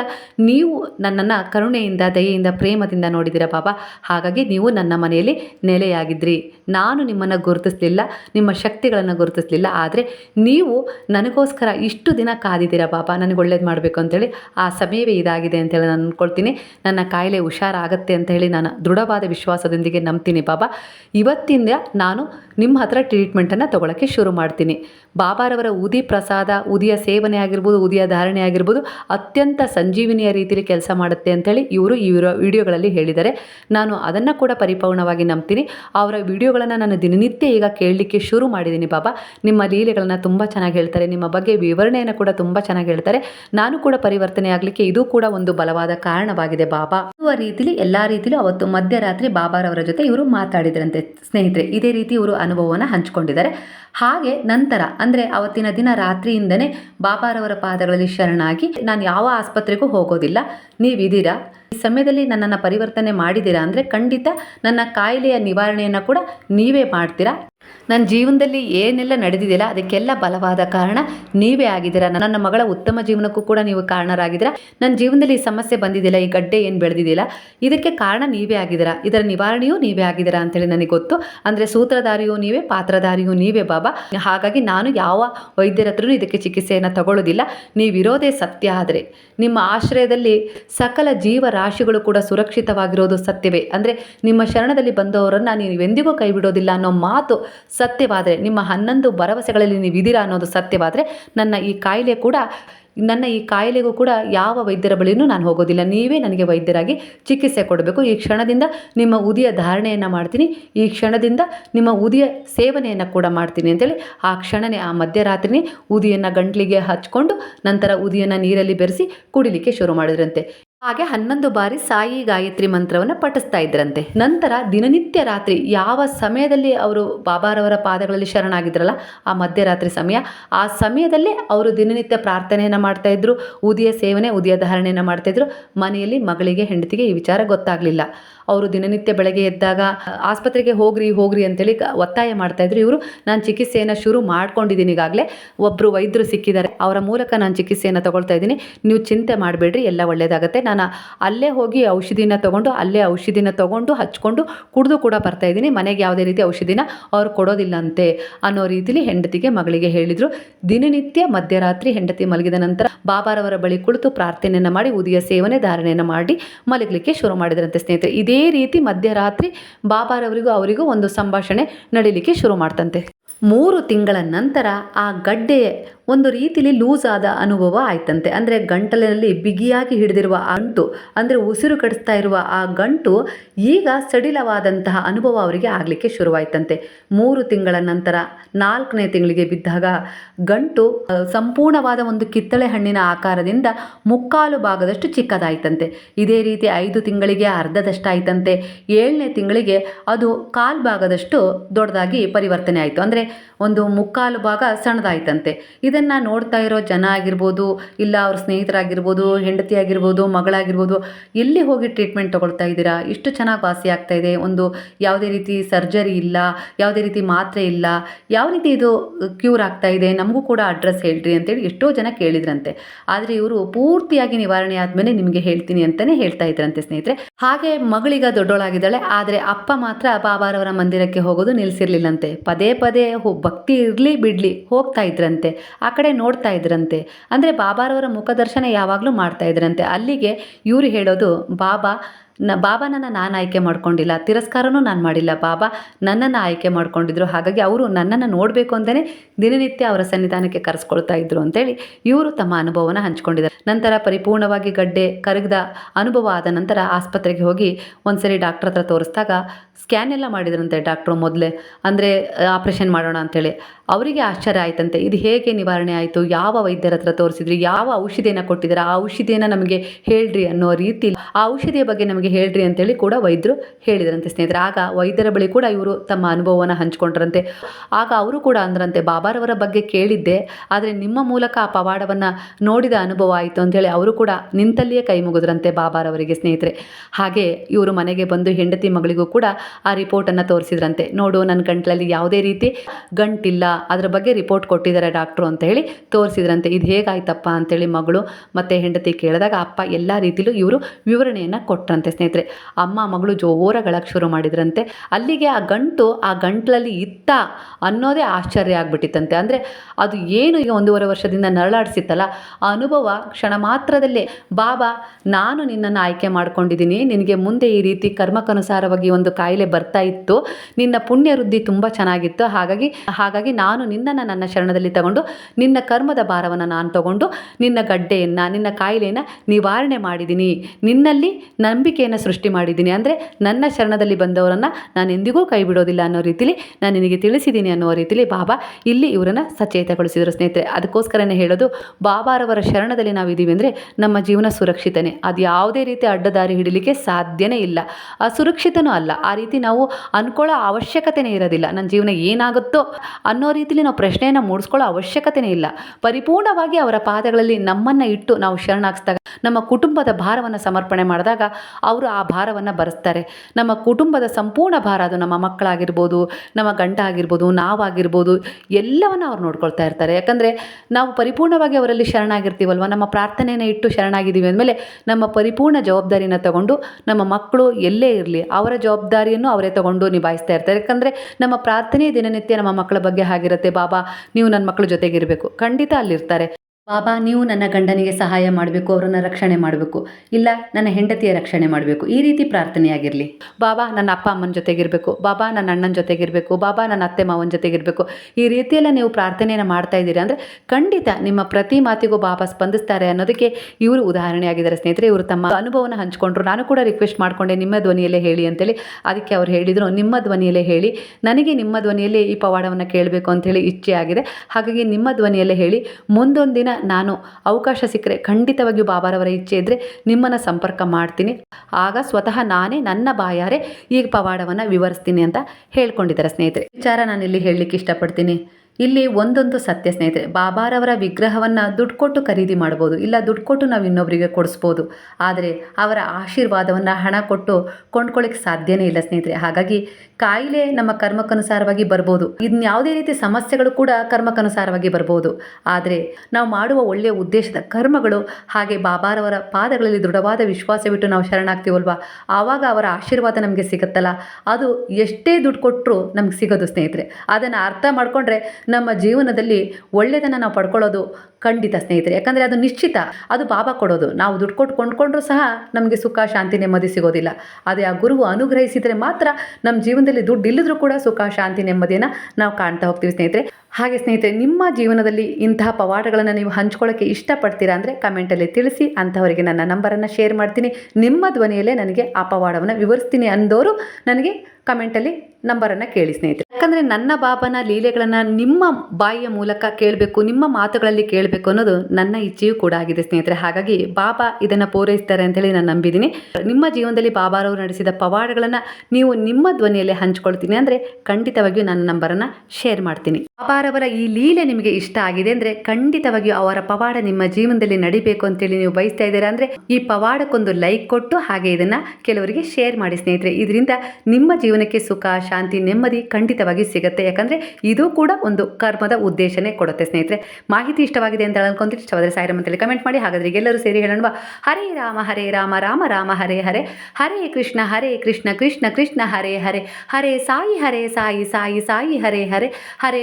ನೀವು ನನ್ನನ್ನು ಕರುಣೆಯಿಂದ, ದಯೆಯಿಂದ, ಪ್ರೇಮದಿಂದ ನೋಡಿದಿರ ಬಾಬಾ ಹಾಗಾಗಿ ನೀವು ನನ್ನ ಮನೆಯಲ್ಲಿ ನೆಲೆಯಾಗಿದ್ರಿ ನಾನು ನಿಮ್ಮನ್ನು ಗುರುತಿಸಲಿಲ್ಲ, ನಿಮ್ಮ ಶಕ್ತಿಗಳನ್ನು ಗುರುತಿಸಲಿಲ್ಲ. ಆದರೆ ನೀವು ನನಗೋಸ್ಕರ ಇಷ್ಟು ದಿನ ಕಾದಿದ್ದೀರ ಬಾಬಾ ನನಗೆ ಒಳ್ಳೇದು ಮಾಡಬೇಕು ಅಂತೇಳಿ ಆ ಸಮಯವೇ ಇದಾಗಿದೆ ಅಂತೇಳಿ ನಾನು ಅಂದ್ಕೊಳ್ತೀನಿ. ನನ್ನ ಕಾಯಿಲೆ ಹುಷಾರಾಗತ್ತೆ ಅಂತ ಹೇಳಿ ನಾನು ದೃಢವಾದ ವಿಶ್ವಾಸದೊಂದಿಗೆ ನಂಬ್ತೀನಿ ಬಾಬಾ. ಇವತ್ತಿಂದ ನಾನು ನಿಮ್ಮ ಹತ್ರ ಟ್ರೀಟ್ಮೆಂಟನ್ನು ತೊಗೊಳಕ್ಕೆ ಶುರು ಮಾಡ್ತೀನಿ. ಬಾಬಾರವರ ಉದಿ ಪ್ರಸಾದ ಉದಿಯ ಸೇವನೆ ಆಗಿರ್ಬೋದು ಉದಿಯ ಧಾರಣೆ ಆಗಿರ್ಬೋದು, ಅತ್ಯಂತ ಸಂಜೀವಿನಿಯ ರೀತಿಯಲ್ಲಿ ಕೆಲಸ ಮಾಡುತ್ತೆ ಅಂತೇಳಿ ಇವರು ಇವರ ವಿಡಿಯೋಗಳಲ್ಲಿ ಹೇಳಿದ್ದಾರೆ. ನಾನು ಅದನ್ನು ಕೂಡ ಪರಿಪೂರ್ಣವಾಗಿ ನಂಬ್ತೀನಿ. ಅವರ ವಿಡಿಯೋಗಳನ್ನು ನಾನು ದಿನನಿತ್ಯ ಈಗ ಕೇಳಲಿಕ್ಕೆ ಶುರು ಮಾಡಿದ್ದೀನಿ ಬಾಬಾ. ನಿಮ್ಮ ಲೀಲೆಗಳನ್ನು ತುಂಬ ಚೆನ್ನಾಗಿ ಹೇಳ್ತಾರೆ. ನಿಮ್ಮ ಬಗ್ಗೆ ವಿವರಣೆಯನ್ನು ಕೂಡ ತುಂಬ ಚೆನ್ನಾಗಿ ಹೇಳ್ತಾರೆ. ನಾನು ಕೂಡ ಪರಿವರ್ತನೆ ಆಗಲಿಕ್ಕೆ ಇದು ಕೂಡ ಒಂದು ಬಲವಾದ ಕಾರಣವಾಗಿದೆ ಬಾಬಾ. ರೀತಿಲಿ ಎಲ್ಲ ರೀತಿಲೂ ಅವತ್ತು ಮಧ್ಯರಾತ್ರಿ ಬಾಬಾರವರ ಜೊತೆ ಇವರು ಮಾತಾಡಿದ್ರಂತೆ. ಸ್ನೇಹಿತರೆ, ಇದೇ ರೀತಿ ಇವರು ಅನುಭವವನ್ನು ಹಂಚಿಕೊಂಡಿದ್ದಾರೆ. ಹಾಗೆ ನಂತರ, ಅಂದರೆ ಅವತ್ತಿನ ದಿನ ರಾತ್ರಿಯಿಂದನೇ ಬಾಬಾರವರ ಪಾದಗಳಲ್ಲಿ ಶರಣಾಗಿ, ನಾನು ಯಾವ ಆಸ್ಪತ್ರೆಗೂ ಹೋಗೋದಿಲ್ಲ. ನೀವಿದ್ದೀರಾ? ಈ ಸಮಯದಲ್ಲಿ ನನ್ನನ್ನು ಪರಿವರ್ತನೆ ಮಾಡಿದ್ದೀರಾ? ಅಂದರೆ ಖಂಡಿತ ನನ್ನ ಕಾಯಿಲೆಯ ನಿವಾರಣೆಯನ್ನು ಕೂಡ ನೀವೇ ಮಾಡ್ತೀರಾ? ನನ್ನ ಜೀವನದಲ್ಲಿ ಏನೆಲ್ಲ ನಡೆದಿದೆಯಲ್ಲ ಅದಕ್ಕೆಲ್ಲ ಬಲವಾದ ಕಾರಣ ನೀವೇ ಆಗಿದ್ದೀರ. ನನ್ನ ಮಗಳ ಉತ್ತಮ ಜೀವನಕ್ಕೂ ಕೂಡ ನೀವು ಕಾರಣರಾಗಿದ್ದೀರಾ. ನನ್ನ ಜೀವನದಲ್ಲಿ ಈ ಸಮಸ್ಯೆ ಬಂದಿದೆಯಲ್ಲ, ಈ ಗಡ್ಡೆ ಏನು ಬೆಳೆದಿದೆಯಲ್ಲ, ಇದಕ್ಕೆ ಕಾರಣ ನೀವೇ ಆಗಿದ್ದೀರಾ. ಇದರ ನಿವಾರಣೆಯೂ ನೀವೇ ಆಗಿದ್ದೀರಾ ಅಂತೇಳಿ ನನಗೆ ಗೊತ್ತು. ಅಂದರೆ ಸೂತ್ರಧಾರಿಯೂ ನೀವೇ, ಪಾತ್ರಧಾರಿಯೂ ನೀವೇ ಬಾಬಾ. ಹಾಗಾಗಿ ನಾನು ಯಾವ ವೈದ್ಯರ ಹತ್ರನೂ ಇದಕ್ಕೆ ಚಿಕಿತ್ಸೆಯನ್ನು ತಗೊಳ್ಳೋದಿಲ್ಲ. ನೀವಿರೋದೇ ಸತ್ಯ ಆದರೆ. ನಿಮ್ಮ ಆಶ್ರಯದಲ್ಲಿ ಸಕಲ ಜೀವರಾಶಿಗಳು ಕೂಡ ಸುರಕ್ಷಿತವಾಗಿರೋದು ಸತ್ಯವೇ. ಅಂದರೆ ನಿಮ್ಮ ಶರಣದಲ್ಲಿ ಬಂದವರನ್ನು ನೀವೆಂದಿಗೂ ಕೈ ಬಿಡೋದಿಲ್ಲ ಅನ್ನೋ ಮಾತು ಸತ್ಯವಾದರೆ, ನಿಮ್ಮ ಹನ್ನೊಂದು ಭರವಸೆಗಳಲ್ಲಿ ನೀವು ಇದ್ದೀರಾ ಅನ್ನೋದು ಸತ್ಯವಾದರೆ, ನನ್ನ ಈ ಕಾಯಿಲೆ ಕೂಡ, ನನ್ನ ಈ ಕಾಯಿಲೆಗೂ ಕೂಡ ಯಾವ ವೈದ್ಯರ ಬಳಿಯೂ ನಾನು ಹೋಗೋದಿಲ್ಲ. ನೀವೇ ನನಗೆ ವೈದ್ಯರಾಗಿ ಚಿಕಿತ್ಸೆ ಕೊಡಬೇಕು. ಈ ಕ್ಷಣದಿಂದ ನಿಮ್ಮ ಉದಿಯ ಧಾರಣೆಯನ್ನು ಮಾಡ್ತೀನಿ. ಈ ಕ್ಷಣದಿಂದ ನಿಮ್ಮ ಉದಿಯ ಸೇವನೆಯನ್ನು ಕೂಡ ಮಾಡ್ತೀನಿ ಅಂತೇಳಿ ಆ ಕ್ಷಣನೇ, ಆ ಮಧ್ಯರಾತ್ರಿನೇ ಉದಿಯನ್ನು ಗಂಟ್ಲಿಗೆ ಹಚ್ಕೊಂಡು ನಂತರ ಉದಿಯನ್ನು ನೀರಲ್ಲಿ ಬೆರೆಸಿ ಕುಡಿಲಿಕ್ಕೆ ಶುರು ಮಾಡಿದ್ರಂತೆ. ಹಾಗೆ ಹನ್ನೊಂದು ಬಾರಿ ಸಾಯಿ ಗಾಯತ್ರಿ ಮಂತ್ರವನ್ನು ಪಠಿಸ್ತಾ ಇದ್ರಂತೆ. ನಂತರ ದಿನನಿತ್ಯ ರಾತ್ರಿ ಯಾವ ಸಮಯದಲ್ಲಿ ಅವರು ಬಾಬಾರವರ ಪಾದಗಳಲ್ಲಿ ಶರಣಾಗಿದ್ರಲ್ಲ, ಆ ಮಧ್ಯರಾತ್ರಿ ಸಮಯ, ಆ ಸಮಯದಲ್ಲೇ ಅವರು ದಿನನಿತ್ಯ ಪ್ರಾರ್ಥನೆಯನ್ನು ಮಾಡ್ತಾ ಇದ್ರು, ಉದಿಯ ಸೇವನೆ, ಉದಿಯ ಧಾರಣೆಯನ್ನು ಮಾಡ್ತಾ ಇದ್ರು. ಮನೆಯಲ್ಲಿ ಮಗಳಿಗೆ, ಹೆಂಡತಿಗೆ ಈ ವಿಚಾರ ಗೊತ್ತಾಗಲಿಲ್ಲ. ಅವರು ದಿನನಿತ್ಯ ಬೆಳಗ್ಗೆ ಎದ್ದಾಗ, ಆಸ್ಪತ್ರೆಗೆ ಹೋಗ್ರಿ ಹೋಗ್ರಿ ಅಂತೇಳಿ ಒತ್ತಾಯ ಮಾಡ್ತಾ ಇದ್ರು. ಇವರು, ನಾನು ಚಿಕಿತ್ಸೆಯನ್ನು ಶುರು ಮಾಡ್ಕೊಂಡಿದ್ದೀನಿ ಈಗಾಗಲೇ. ಒಬ್ಬರು ವೈದ್ಯರು ಸಿಕ್ಕಿದ್ದಾರೆ. ಅವರ ಮೂಲಕ ನಾನು ಚಿಕಿತ್ಸೆಯನ್ನು ತಗೊಳ್ತಾ ಇದ್ದೀನಿ. ನೀವು ಚಿಂತೆ ಮಾಡಬೇಡ್ರಿ, ಎಲ್ಲ ಒಳ್ಳೆಯದಾಗುತ್ತೆ ನಾನು ಅಲ್ಲೇ ಹೋಗಿ ಔಷಧಿನ ತೊಗೊಂಡು, ಅಲ್ಲೇ ಔಷಧಿನ ತೊಗೊಂಡು, ಹಚ್ಕೊಂಡು ಕುಡಿದು ಕೂಡ ಬರ್ತಾ ಇದ್ದೀನಿ. ಮನೆಗೆ ಯಾವುದೇ ರೀತಿ ಔಷಧಿನ ಅವ್ರು ಕೊಡೋದಿಲ್ಲ ಅಂತೆ ಅನ್ನೋ ರೀತಿಲಿ ಹೆಂಡತಿಗೆ ಮಗಳಿಗೆ ಹೇಳಿದರು. ದಿನನಿತ್ಯ ಮಧ್ಯರಾತ್ರಿ ಹೆಂಡತಿ ಮಲಗಿದ ನಂತರ ಬಾಬಾರವರ ಬಳಿ ಕುಳಿತು ಪ್ರಾರ್ಥನೆಯನ್ನು ಮಾಡಿ, ಉದಿಯ ಸೇವನೆ ಧಾರಣೆಯನ್ನು ಮಾಡಿ ಮಲಗಲಿಕ್ಕೆ ಶುರು ಮಾಡಿದ್ರಂತೆ ಸ್ನೇಹಿತರೆ. ಇದೇ ರೀತಿ ಮಧ್ಯರಾತ್ರಿ ಬಾಬಾರವರಿಗೂ ಅವರಿಗೂ ಒಂದು ಸಂಭಾಷಣೆ ನಡೀಲಿಕ್ಕೆ ಶುರು ಮಾಡ್ತಂತೆ. ಮೂರು ತಿಂಗಳ ನಂತರ ಆ ಗಡ್ಡೆ ಒಂದು ರೀತಿಲಿ ಲೂಸ್ ಆದ ಅನುಭವ ಆಯ್ತಂತೆ. ಅಂದರೆ ಗಂಟಲಿನಲ್ಲಿ ಬಿಗಿಯಾಗಿ ಹಿಡಿದಿರುವ ಅಂಟು ಅಂದರೆ ಉಸಿರು ಕಡಿಸ್ತಾ ಇರುವ ಆ ಗಂಟು ಈಗ ಸಡಿಲವಾದಂತಹ ಅನುಭವ ಅವರಿಗೆ ಆಗಲಿಕ್ಕೆ ಶುರುವಾಯ್ತಂತೆ. ಮೂರು ತಿಂಗಳ ನಂತರ, ನಾಲ್ಕನೇ ತಿಂಗಳಿಗೆ ಬಿದ್ದಾಗ ಗಂಟು ಸಂಪೂರ್ಣವಾದ ಒಂದು ಕಿತ್ತಳೆ ಹಣ್ಣಿನ ಆಕಾರದಿಂದ ಮುಕ್ಕಾಲು ಭಾಗದಷ್ಟು ಚಿಕ್ಕದಾಯ್ತಂತೆ. ಇದೇ ರೀತಿ ಐದು ತಿಂಗಳಿಗೆ ಅರ್ಧದಷ್ಟಾಯ್ತಂತೆ. ಏಳನೇ ತಿಂಗಳಿಗೆ ಅದು ಕಾಲು ಭಾಗದಷ್ಟು ದೊಡ್ಡದಾಗಿ ಪರಿವರ್ತನೆ ಆಯಿತು. ಅಂದರೆ ಒಂದು ಮುಕ್ಕಾಲು ಭಾಗ ಸಣ್ಣದಾಯ್ತಂತೆ. ಇದನ್ನು ನೋಡ್ತಾ ಇರೋ ಜನ ಆಗಿರ್ಬೋದು, ಇಲ್ಲ ಅವ್ರ ಸ್ನೇಹಿತರಾಗಿರ್ಬೋದು, ಹೆಂಡತಿ ಆಗಿರ್ಬೋದು, ಮಗಳಾಗಿರ್ಬೋದು, ಎಲ್ಲಿ ಹೋಗಿ ಟ್ರೀಟ್ಮೆಂಟ್ ತೊಗೊಳ್ತಾ ಇದ್ದೀರಾ? ಇಷ್ಟು ಚೆನ್ನಾಗಿ ವಾಸಿ ಆಗ್ತಾ ಇದೆ. ಒಂದು ಯಾವುದೇ ರೀತಿ ಸರ್ಜರಿ ಇಲ್ಲ, ಯಾವುದೇ ರೀತಿ ಮಾತ್ರೆ ಇಲ್ಲ, ಯಾವ ರೀತಿ ಇದು ಕ್ಯೂರ್ ಆಗ್ತಾ ಇದೆ? ನಮಗೂ ಕೂಡ ಅಡ್ರೆಸ್ ಹೇಳ್ರಿ ಅಂತೇಳಿ ಎಷ್ಟೋ ಜನ ಕೇಳಿದ್ರಂತೆ. ಆದರೆ ಇವರು ಪೂರ್ತಿಯಾಗಿ ನಿವಾರಣೆ ಆದಮೇಲೆ ನಿಮಗೆ ಹೇಳ್ತೀನಿ ಅಂತಲೇ ಹೇಳ್ತಾ ಇದ್ರಂತೆ ಸ್ನೇಹಿತರೆ. ಹಾಗೆ ಮಗಳಿಗ ದೊಡ್ಡೋಳಾಗಿದ್ದಾಳೆ, ಆದರೆ ಅಪ್ಪ ಮಾತ್ರ ಬಾಬಾರವರ ಮಂದಿರಕ್ಕೆ ಹೋಗೋದು ನಿಲ್ಲಿಸಿರ್ಲಿಲ್ಲಂತೆ ಪದೇ ಪದೇ ಭಕ್ತಿ ಇರಲಿ ಬಿಡಲಿ ಹೋಗ್ತಾ ಇದ್ರಂತೆ. ಕಡೆ ನೋಡ್ತಾ ಇದ್ರಂತೆ. ಅಂದರೆ ಬಾಬಾರವರ ಮುಖದರ್ಶನ ಯಾವಾಗಲೂ ಮಾಡ್ತಾ ಇದ್ರಂತೆ. ಅಲ್ಲಿಗೆ ಇವರು ಹೇಳೋದು ಬಾಬಾ ನ ಬಾಬಾನನ್ನು ನಾನು ಆಯ್ಕೆ ಮಾಡ್ಕೊಂಡಿಲ್ಲ, ತಿರಸ್ಕಾರನೂ ನಾನು ಮಾಡಿಲ್ಲ. ಬಾಬಾ ನನ್ನನ್ನು ಆಯ್ಕೆ ಮಾಡ್ಕೊಂಡಿದ್ರು, ಹಾಗಾಗಿ ಅವರು ನನ್ನನ್ನು ನೋಡಬೇಕು ಅಂತಲೇ ದಿನನಿತ್ಯ ಅವರ ಸನ್ನಿಧಾನಕ್ಕೆ ಕರೆಸ್ಕೊಳ್ತಾ ಇದ್ರು ಅಂತೇಳಿ ಇವರು ತಮ್ಮ ಅನುಭವನ ಹಂಚ್ಕೊಂಡಿದ್ದಾರೆ. ನಂತರ ಪರಿಪೂರ್ಣವಾಗಿ ಗಡ್ಡೆ ಕರಗದ ಅನುಭವ ಆದ ನಂತರ ಆಸ್ಪತ್ರೆಗೆ ಹೋಗಿ ಒಂದ್ಸರಿ ಡಾಕ್ಟರ್ ಹತ್ರ ತೋರಿಸಿದಾಗ ಸ್ಕ್ಯಾನ್ ಎಲ್ಲ ಮಾಡಿದ್ರಂತೆ ಡಾಕ್ಟ್ರು ಮೊದಲೇ. ಅಂದರೆ ಆಪ್ರೇಷನ್ ಮಾಡೋಣ ಅಂತೇಳಿ. ಅವರಿಗೆ ಆಶ್ಚರ್ಯ ಆಯ್ತಂತೆ, ಇದು ಹೇಗೆ ನಿವಾರಣೆ ಆಯಿತು, ಯಾವ ವೈದ್ಯರ ಹತ್ರ ತೋರಿಸಿದ್ರಿ, ಯಾವ ಔಷಧಿಯನ್ನು ಕೊಟ್ಟಿದ್ದಾರೆ, ಆ ಔಷಧಿಯನ್ನು ನಮಗೆ ಹೇಳ್ರಿ ಅನ್ನೋ ರೀತಿ ಆ ಔಷಧಿಯ ಬಗ್ಗೆ ನಮಗೆ ಹೇಳ್ರಿ ಅಂತೇಳಿ ಕೂಡ ವೈದ್ಯರು ಹೇಳಿದ್ರಂತೆ ಸ್ನೇಹಿತರೆ. ಆಗ ವೈದ್ಯರ ಬಳಿ ಕೂಡ ಇವರು ತಮ್ಮ ಅನುಭವವನ್ನು ಹಂಚ್ಕೊಂಡ್ರಂತೆ. ಆಗ ಅವರು ಕೂಡ ಅಂದ್ರಂತೆ, ಬಾಬಾರವರ ಬಗ್ಗೆ ಕೇಳಿದ್ದೆ, ಆದರೆ ನಿಮ್ಮ ಮೂಲಕ ಆ ಪವಾಡವನ್ನು ನೋಡಿದ ಅನುಭವ ಆಯಿತು ಅಂತೇಳಿ ಅವರು ಕೂಡ ನಿಂತಲ್ಲಿಯೇ ಕೈ ಮುಗಿದ್ರಂತೆ ಬಾಬಾರವರಿಗೆ ಸ್ನೇಹಿತರೆ. ಹಾಗೆ ಇವರು ಮನೆಗೆ ಬಂದು ಹೆಂಡತಿ ಮಗಳಿಗೂ ಕೂಡ ಆ ರಿಪೋರ್ಟನ್ನು ತೋರಿಸಿದ್ರಂತೆ. ನೋಡು ನನ್ನ ಗಂಟ್ಲಲ್ಲಿ ಯಾವುದೇ ರೀತಿ ಗಂಟಿಲ್ಲ, ಅದರ ಬಗ್ಗೆ ರಿಪೋರ್ಟ್ ಕೊಟ್ಟಿದ್ದಾರೆ ಡಾಕ್ಟ್ರು ಅಂತ ಹೇಳಿ ತೋರಿಸಿದ್ರಂತೆ. ಇದು ಹೇಗಾಯ್ತಪ್ಪ? ಅಂತೇಳಿ ಮಗಳು ಮತ್ತು ಹೆಂಡತಿ ಕೇಳಿದಾಗ, ಅಪ್ಪ, ಎಲ್ಲ ರೀತಿಲೂ ಇವರು ವಿವರಣೆಯನ್ನು ಕೊಟ್ರಂತೆ ಸ್ನೇಹಿತರೆ, ಅಮ್ಮ ಮಗಳು ಜೋರಾಗಳಕ್ಕೆ ಶುರು ಮಾಡಿದ್ರಂತೆ. ಅಲ್ಲಿಗೆ ಆ ಗಂಟು ಆ ಗಂಟ್ಲಲ್ಲಿ ಇತ್ತ ಅನ್ನೋದೇ ಆಶ್ಚರ್ಯ ಆಗ್ಬಿಟ್ಟಿತ್ತಂತೆ. ಅಂದರೆ ಅದು ಏನು ಈಗ ಒಂದೂವರೆ ವರ್ಷದಿಂದ ನರಳಾಡಿಸಿತ್ತಲ್ಲ, ಆ ಅನುಭವ ಕ್ಷಣ ಮಾತ್ರದಲ್ಲೇ, ಬಾಬಾ, ನಾನು ನಿನ್ನನ್ನು ಆಯ್ಕೆ ಮಾಡ್ಕೊಂಡಿದ್ದೀನಿ. ನಿನಗೆ ಮುಂದೆ ಈ ರೀತಿ ಕರ್ಮಕ್ಕನುಸಾರವಾಗಿ ಒಂದು ಕಾಯಿಲೆ ಬರ್ತಾ ಇತ್ತು. ನಿನ್ನ ಪುಣ್ಯ ವೃದ್ಧಿ ತುಂಬ ಚೆನ್ನಾಗಿತ್ತು. ಹಾಗಾಗಿ ಹಾಗಾಗಿ ನಾನು ನಿನ್ನನ್ನು ನನ್ನ ಶರಣದಲ್ಲಿ ತಗೊಂಡು, ನಿನ್ನ ಕರ್ಮದ ಭಾರವನ್ನು ನಾನು ತಗೊಂಡು, ನಿನ್ನ ಗಡ್ಡೆಯನ್ನು, ನಿನ್ನ ಕಾಯಿಲೆಯನ್ನು ನಿವಾರಣೆ ಮಾಡಿದ್ದೀನಿ. ನಿನ್ನಲ್ಲಿ ನಂಬಿಕೆಯನ್ನು ಸೃಷ್ಟಿ ಮಾಡಿದ್ದೀನಿ. ಅಂದರೆ ನನ್ನ ಶರಣದಲ್ಲಿ ಬಂದವರನ್ನು ನಾನು ಎಂದಿಗೂ ಕೈ ಬಿಡೋದಿಲ್ಲ ಅನ್ನೋ ರೀತಿಲಿ ನಾನು ನಿನಗೆ ತಿಳಿಸಿದ್ದೀನಿ ಅನ್ನೋ ರೀತಿಲಿ ಬಾಬಾ ಇಲ್ಲಿ ಇವರನ್ನು ಸಚೇತಗೊಳಿಸಿದರು ಸ್ನೇಹಿತರೆ. ಅದಕ್ಕೋಸ್ಕರನೇ ಹೇಳೋದು, ಬಾಬಾರವರ ಶರಣದಲ್ಲಿ ನಾವು ಇದ್ದೀವಿ ಅಂದರೆ ನಮ್ಮ ಜೀವನ ಸುರಕ್ಷಿತನೇ. ಅದು ಯಾವುದೇ ರೀತಿ ಅಡ್ಡದಾರಿ ಹಿಡಿಲಿಕ್ಕೆ ಸಾಧ್ಯನೇ ಇಲ್ಲ. ಅಸುರಕ್ಷಿತನೂ ಅಲ್ಲ. ಆ ರೀತಿ ನಾವು ಅನ್ಕೊಳ್ಳೋ ಅವಶ್ಯಕತೆನೇ ಇರೋದಿಲ್ಲ. ನನ್ನ ಜೀವನ ಏನಾಗುತ್ತೋ ಅನ್ನೋ ರೀತಿಲಿ ನಾವು ಪ್ರಶ್ನೆಯನ್ನು ಮೂಡಿಸ್ಕೊಳ್ಳೋ ಅವಶ್ಯಕತೆನೇ ಇಲ್ಲ. ಪರಿಪೂರ್ಣವಾಗಿ ಅವರ ಪಾದಗಳಲ್ಲಿ ನಮ್ಮನ್ನು ಇಟ್ಟು ನಾವು ಶರಣಾಗಿಸಿದಾಗ, ನಮ್ಮ ಕುಟುಂಬದ ಭಾರವನ್ನು ಸಮರ್ಪಣೆ ಮಾಡಿದಾಗ ಅವರು ಆ ಭಾರವನ್ನು ಭರಿಸ್ತಾರೆ ನಮ್ಮ ಕುಟುಂಬದ ಸಂಪೂರ್ಣ ಭಾರ ಅದು ನಮ್ಮ ಮಕ್ಕಳಾಗಿರ್ಬೋದು, ನಮ್ಮ ಗಂಡ ಆಗಿರ್ಬೋದು ನಾವಾಗಿರ್ಬೋದು, ಎಲ್ಲವನ್ನು ಅವ್ರು ನೋಡ್ಕೊಳ್ತಾ ಇರ್ತಾರೆ. ಯಾಕಂದರೆ ನಾವು ಪರಿಪೂರ್ಣವಾಗಿ ಅವರಲ್ಲಿ ಶರಣಾಗಿರ್ತೀವಲ್ವ? ನಮ್ಮ ಪ್ರಾರ್ಥನೆಯನ್ನು ಇಟ್ಟು ಶರಣಾಗಿದ್ದೀವಿ ಅಂದಮೇಲೆ ನಮ್ಮ ಪರಿಪೂರ್ಣ ಜವಾಬ್ದಾರಿನ ತಗೊಂಡು ನಮ್ಮ ಮಕ್ಕಳು ಎಲ್ಲೇ ಇರಲಿ, ಅವರ ಜವಾಬ್ದಾರಿಯನ್ನು ಅವರೇ ತಗೊಂಡು ನಿಭಾಯಿಸ್ತಾ ಇರ್ತಾರೆ. ಯಾಕಂದರೆ ನಮ್ಮ ಪ್ರಾರ್ಥನೆ ದಿನನಿತ್ಯ ನಮ್ಮ ಮಕ್ಕಳ ಬಗ್ಗೆ ಆಗಿರುತ್ತೆ ಬಾಬಾ, ನೀವು ನನ್ನ ಮಕ್ಕಳ ಜೊತೆಗಿರಬೇಕು. ಖಂಡಿತ ಅಲ್ಲಿರ್ತಾರೆ. ಬಾಬಾ, ನೀವು ನನ್ನ ಗಂಡನಿಗೆ ಸಹಾಯ ಮಾಡಬೇಕು, ಅವರನ್ನು ರಕ್ಷಣೆ ಮಾಡಬೇಕು. ಇಲ್ಲ, ನನ್ನ ಹೆಂಡತಿಯ ರಕ್ಷಣೆ ಮಾಡಬೇಕು. ಈ ರೀತಿ ಪ್ರಾರ್ಥನೆಯಾಗಿರಲಿ. ಬಾಬಾ, ನನ್ನ ಅಪ್ಪ ಅಮ್ಮನ ಜೊತೆಗಿರಬೇಕು. ಬಾಬಾ, ನನ್ನ ಅಣ್ಣನ ಜೊತೆಗಿರಬೇಕು. ಬಾಬಾ, ನನ್ನ ಅತ್ತೆ ಮಾವನ ಜೊತೆಗಿರಬೇಕು. ಈ ರೀತಿಯೆಲ್ಲ ನೀವು ಪ್ರಾರ್ಥನೆಯನ್ನು ಮಾಡ್ತಾ ಇದ್ದೀರಾ ಅಂದರೆ ಖಂಡಿತ ನಿಮ್ಮ ಪ್ರತಿ ಮಾತಿಗೂ ಬಾಬಾ ಸ್ಪಂದಿಸ್ತಾರೆ ಅನ್ನೋದಕ್ಕೆ ಇವರು ಉದಾಹರಣೆಯಾಗಿದ್ದಾರೆ ಸ್ನೇಹಿತರೆ, ಇವರು ತಮ್ಮ ಅನುಭವನ ಹಂಚಿಕೊಂಡ್ರು. ನಾನು ಕೂಡ ರಿಕ್ವೆಸ್ಟ್ ಮಾಡಿಕೊಂಡೆ, ನಿಮ್ಮ ಧ್ವನಿಯಲ್ಲೇ ಹೇಳಿ ಅಂತೇಳಿ. ಅದಕ್ಕೆ ಅವ್ರು ಹೇಳಿದರು, ನಿಮ್ಮ ಧ್ವನಿಯಲ್ಲೇ ಹೇಳಿ. ನನಗೆ ನಿಮ್ಮ ಧ್ವನಿಯಲ್ಲೇ ಈ ಪವಾಡವನ್ನು ಕೇಳಬೇಕು ಅಂತೇಳಿ ಇಚ್ಛೆ ಆಗಿದೆ ಹಾಗಾಗಿ ನಿಮ್ಮ ಧ್ವನಿಯಲ್ಲೇ ಹೇಳಿ. ಮುಂದೊಂದು ದಿನ ನಾನು ಅವಕಾಶ ಸಿಕ್ಕರೆ ಖಂಡಿತವಾಗಿಯೂ ಬಾಬಾರವರ ಇಚ್ಛೆ ಇದ್ದರೆ ನಿಮ್ಮನ್ನು ಸಂಪರ್ಕ ಮಾಡ್ತೀನಿ. ಆಗ ಸ್ವತಃ ನಾನೇ ನನ್ನ ಬಾಯಾರೆ ಈ ಪವಾಡವನ್ನು ವಿವರಿಸ್ತೀನಿ ಅಂತ ಹೇಳ್ಕೊಂಡಿದ್ದಾರೆ ಸ್ನೇಹಿತರೆ. ವಿಚಾರ ನಾನು ಇಲ್ಲಿ ಹೇಳಲಿಕ್ಕೆ ಇಷ್ಟಪಡ್ತೀನಿ. ಇಲ್ಲಿ ಒಂದೊಂದು ಸತ್ಯ ಸ್ನೇಹಿತರೆ, ಬಾಬಾರವರ ವಿಗ್ರಹವನ್ನು ದುಡ್ಡು ಕೊಟ್ಟು ಖರೀದಿ ಮಾಡ್ಬೋದು, ಇಲ್ಲ ದುಡ್ಡು ಕೊಟ್ಟು ನಾವು ಇನ್ನೊಬ್ಬರಿಗೆ ಕೊಡಿಸ್ಬೋದು. ಆದರೆ ಅವರ ಆಶೀರ್ವಾದವನ್ನು ಹಣ ಕೊಟ್ಟು ಕೊಂಡ್ಕೊಳ್ಳಿಕ್ಕೆ ಸಾಧ್ಯವೇ ಇಲ್ಲ ಸ್ನೇಹಿತರೆ. ಹಾಗಾಗಿ ಕಾಯಿಲೆ ನಮ್ಮ ಕರ್ಮಕ್ಕನುಸಾರವಾಗಿ ಬರ್ಬೋದು. ಇದನ್ನ ಯಾವುದೇ ರೀತಿ ಸಮಸ್ಯೆಗಳು ಕೂಡ ಕರ್ಮಕ್ಕನುಸಾರವಾಗಿ ಬರ್ಬೋದು. ಆದರೆ ನಾವು ಮಾಡುವ ಒಳ್ಳೆಯ ಉದ್ದೇಶದ ಕರ್ಮಗಳು ಹಾಗೆ ಬಾಬಾರವರ ಪಾದಗಳಲ್ಲಿ ದೃಢವಾದ ವಿಶ್ವಾಸವಿಟ್ಟು ನಾವು ಶರಣಾಗ್ತೀವಲ್ವ? ಆವಾಗ ಅವರ ಆಶೀರ್ವಾದ ನಮಗೆ ಸಿಗುತ್ತಲ್ಲ. ಅದು ಎಷ್ಟೇ ದುಡ್ಡು ಕೊಟ್ಟರು ನಮ್ಗೆ ಸಿಗೋದು ಸ್ನೇಹಿತರೆ. ಅದನ್ನು ಅರ್ಥ ಮಾಡಿಕೊಂಡ್ರೆ ನಮ್ಮ ಜೀವನದಲ್ಲಿ ಒಳ್ಳೆಯದನ್ನು ನಾವು ಪಡ್ಕೊಳ್ಳೋದು ಖಂಡಿತ ಸ್ನೇಹಿತರೆ. ಯಾಕಂದರೆ ಅದು ನಿಶ್ಚಿತ. ಅದು ಬಾಬಾ ಕೊಡೋದು. ನಾವು ದುಡ್ಡು ಕೊಟ್ಟು ಕೊಂಡ್ಕೊಂಡ್ರೂ ಸಹ ನಮಗೆ ಸುಖ, ಶಾಂತಿ ನೆಮ್ಮದಿ ಸಿಗೋದಿಲ್ಲ. ಅದೇ ಆ ಗುರುವು ಅನುಗ್ರಹಿಸಿದರೆ ಮಾತ್ರ ನಮ್ಮ ಜೀವನದಲ್ಲಿ ದುಡ್ಡು ಇಲ್ಲದ್ರೂ ಕೂಡ ಸುಖ ಶಾಂತಿ ನೆಮ್ಮದಿಯನ್ನು ನಾವು ಕಾಣ್ತಾ ಹೋಗ್ತೀವಿ ಸ್ನೇಹಿತರೆ. ಹಾಗೆ ಸ್ನೇಹಿತರೆ, ನಿಮ್ಮ ಜೀವನದಲ್ಲಿ ಇಂತಹ ಪವಾಡಗಳನ್ನು ನೀವು ಹಂಚ್ಕೊಳ್ಳೋಕ್ಕೆ ಇಷ್ಟಪಡ್ತೀರಾ ಅಂದರೆ ಕಮೆಂಟಲ್ಲಿ ತಿಳಿಸಿ, ಅಂಥವರಿಗೆ ನನ್ನ ನಂಬರನ್ನು ಶೇರ್ ಮಾಡ್ತೀನಿ. ನಿಮ್ಮ ಧ್ವನಿಯಲ್ಲೇ ನನಗೆ ಆ ಪವಾಡವನ್ನು ವಿವರಿಸ್ತೀನಿ ಅಂದವರು ನನಗೆ ಕಮೆಂಟಲ್ಲಿ ನಂಬರನ್ನು ಕೇಳಿ ಸ್ನೇಹಿತರೆ. ಯಾಕಂದರೆ ನನ್ನ ಬಾಬನ ಲೀಲೆಗಳನ್ನು ನಿಮ್ಮ ಬಾಯಿಯ ಮೂಲಕ ಕೇಳಬೇಕು, ನಿಮ್ಮ ಮಾತುಗಳಲ್ಲಿ ಕೇಳಬೇಕು ಅನ್ನೋದು ನನ್ನ ಇಚ್ಛೆಯೂ ಕೂಡ ಆಗಿದೆ ಸ್ನೇಹಿತರೆ. ಹಾಗಾಗಿ ಬಾಬಾ ಇದನ್ನು ಪೂರೈಸ್ತಾರೆ ಅಂತೇಳಿ ನಾನು ನಂಬಿದ್ದೀನಿ. ನಿಮ್ಮ ಜೀವನದಲ್ಲಿ ಬಾಬಾರವರು ನಡೆಸಿದ ಪವಾಡಗಳನ್ನು ನೀವು ನಿಮ್ಮ ಧ್ವನಿಯಲ್ಲೇ ಹಂಚ್ಕೊಳ್ತೀನಿ ಅಂದರೆ ಖಂಡಿತವಾಗಿಯೂ ನನ್ನ ನಂಬರನ್ನು ಶೇರ್ ಮಾಡ್ತೀನಿ. ಬಾಬಾರವರ ಈ ಲೀಲೆ ನಿಮಗೆ ಇಷ್ಟ ಆಗಿದೆ ಅಂದರೆ ಖಂಡಿತವಾಗಿಯೂ ಅವರ ಪವಾಡ ನಿಮ್ಮ ಜೀವನದಲ್ಲಿ ನಡಿಬೇಕು ಅಂತೇಳಿ ನೀವು ಬಯಸ್ತಾ ಇದ್ದೀರಾ ಅಂದರೆ ಈ ಪವಾಡಕ್ಕೊಂದು ಲೈಕ್ ಕೊಟ್ಟು ಹಾಗೆ ಇದನ್ನು ಕೆಲವರಿಗೆ ಶೇರ್ ಮಾಡಿ ಸ್ನೇಹಿತರೆ. ಇದರಿಂದ ನಿಮ್ಮ ಜೀವನಕ್ಕೆ ಸುಖ, ಶಾಂತಿ, ನೆಮ್ಮದಿ ಖಂಡಿತವಾಗಿ ಸಿಗುತ್ತೆ. ಯಾಕಂದರೆ ಇದು ಕೂಡ ಒಂದು ಕರ್ಮದ ಉದ್ದೇಶನೇ ಕೊಡುತ್ತೆ ಸ್ನೇಹಿತರೆ. ಮಾಹಿತಿ ಇಷ್ಟವಾಗಿದೆ ಅಂತ ಅನ್ಕೊಂತೀರಿ ಇಷ್ಟವಾದರೆ ಸಾಯಿರ ಅಂತೇಳಿ ಕಮೆಂಟ್ ಮಾಡಿ. ಹಾಗಾದ್ರೆ ಎಲ್ಲರೂ ಸೇರಿ ಹೇಳೋಣ ಹರೇ ರಾಮ ಹರೇ ರಾಮ ರಾಮ ರಾಮ, ಹರೇ ಹರೇ. ಹರೇ ಕೃಷ್ಣ ಹರೇ ಕೃಷ್ಣ ಕೃಷ್ಣ ಕೃಷ್ಣ, ಹರೇ ಹರೇ. ಹರೇ ಸಾಯಿ ಹರೇ ಸಾಯಿ ಸಾಯಿ ಸಾಯಿ, ಹರೇ ಹರೇ. ಹರೇ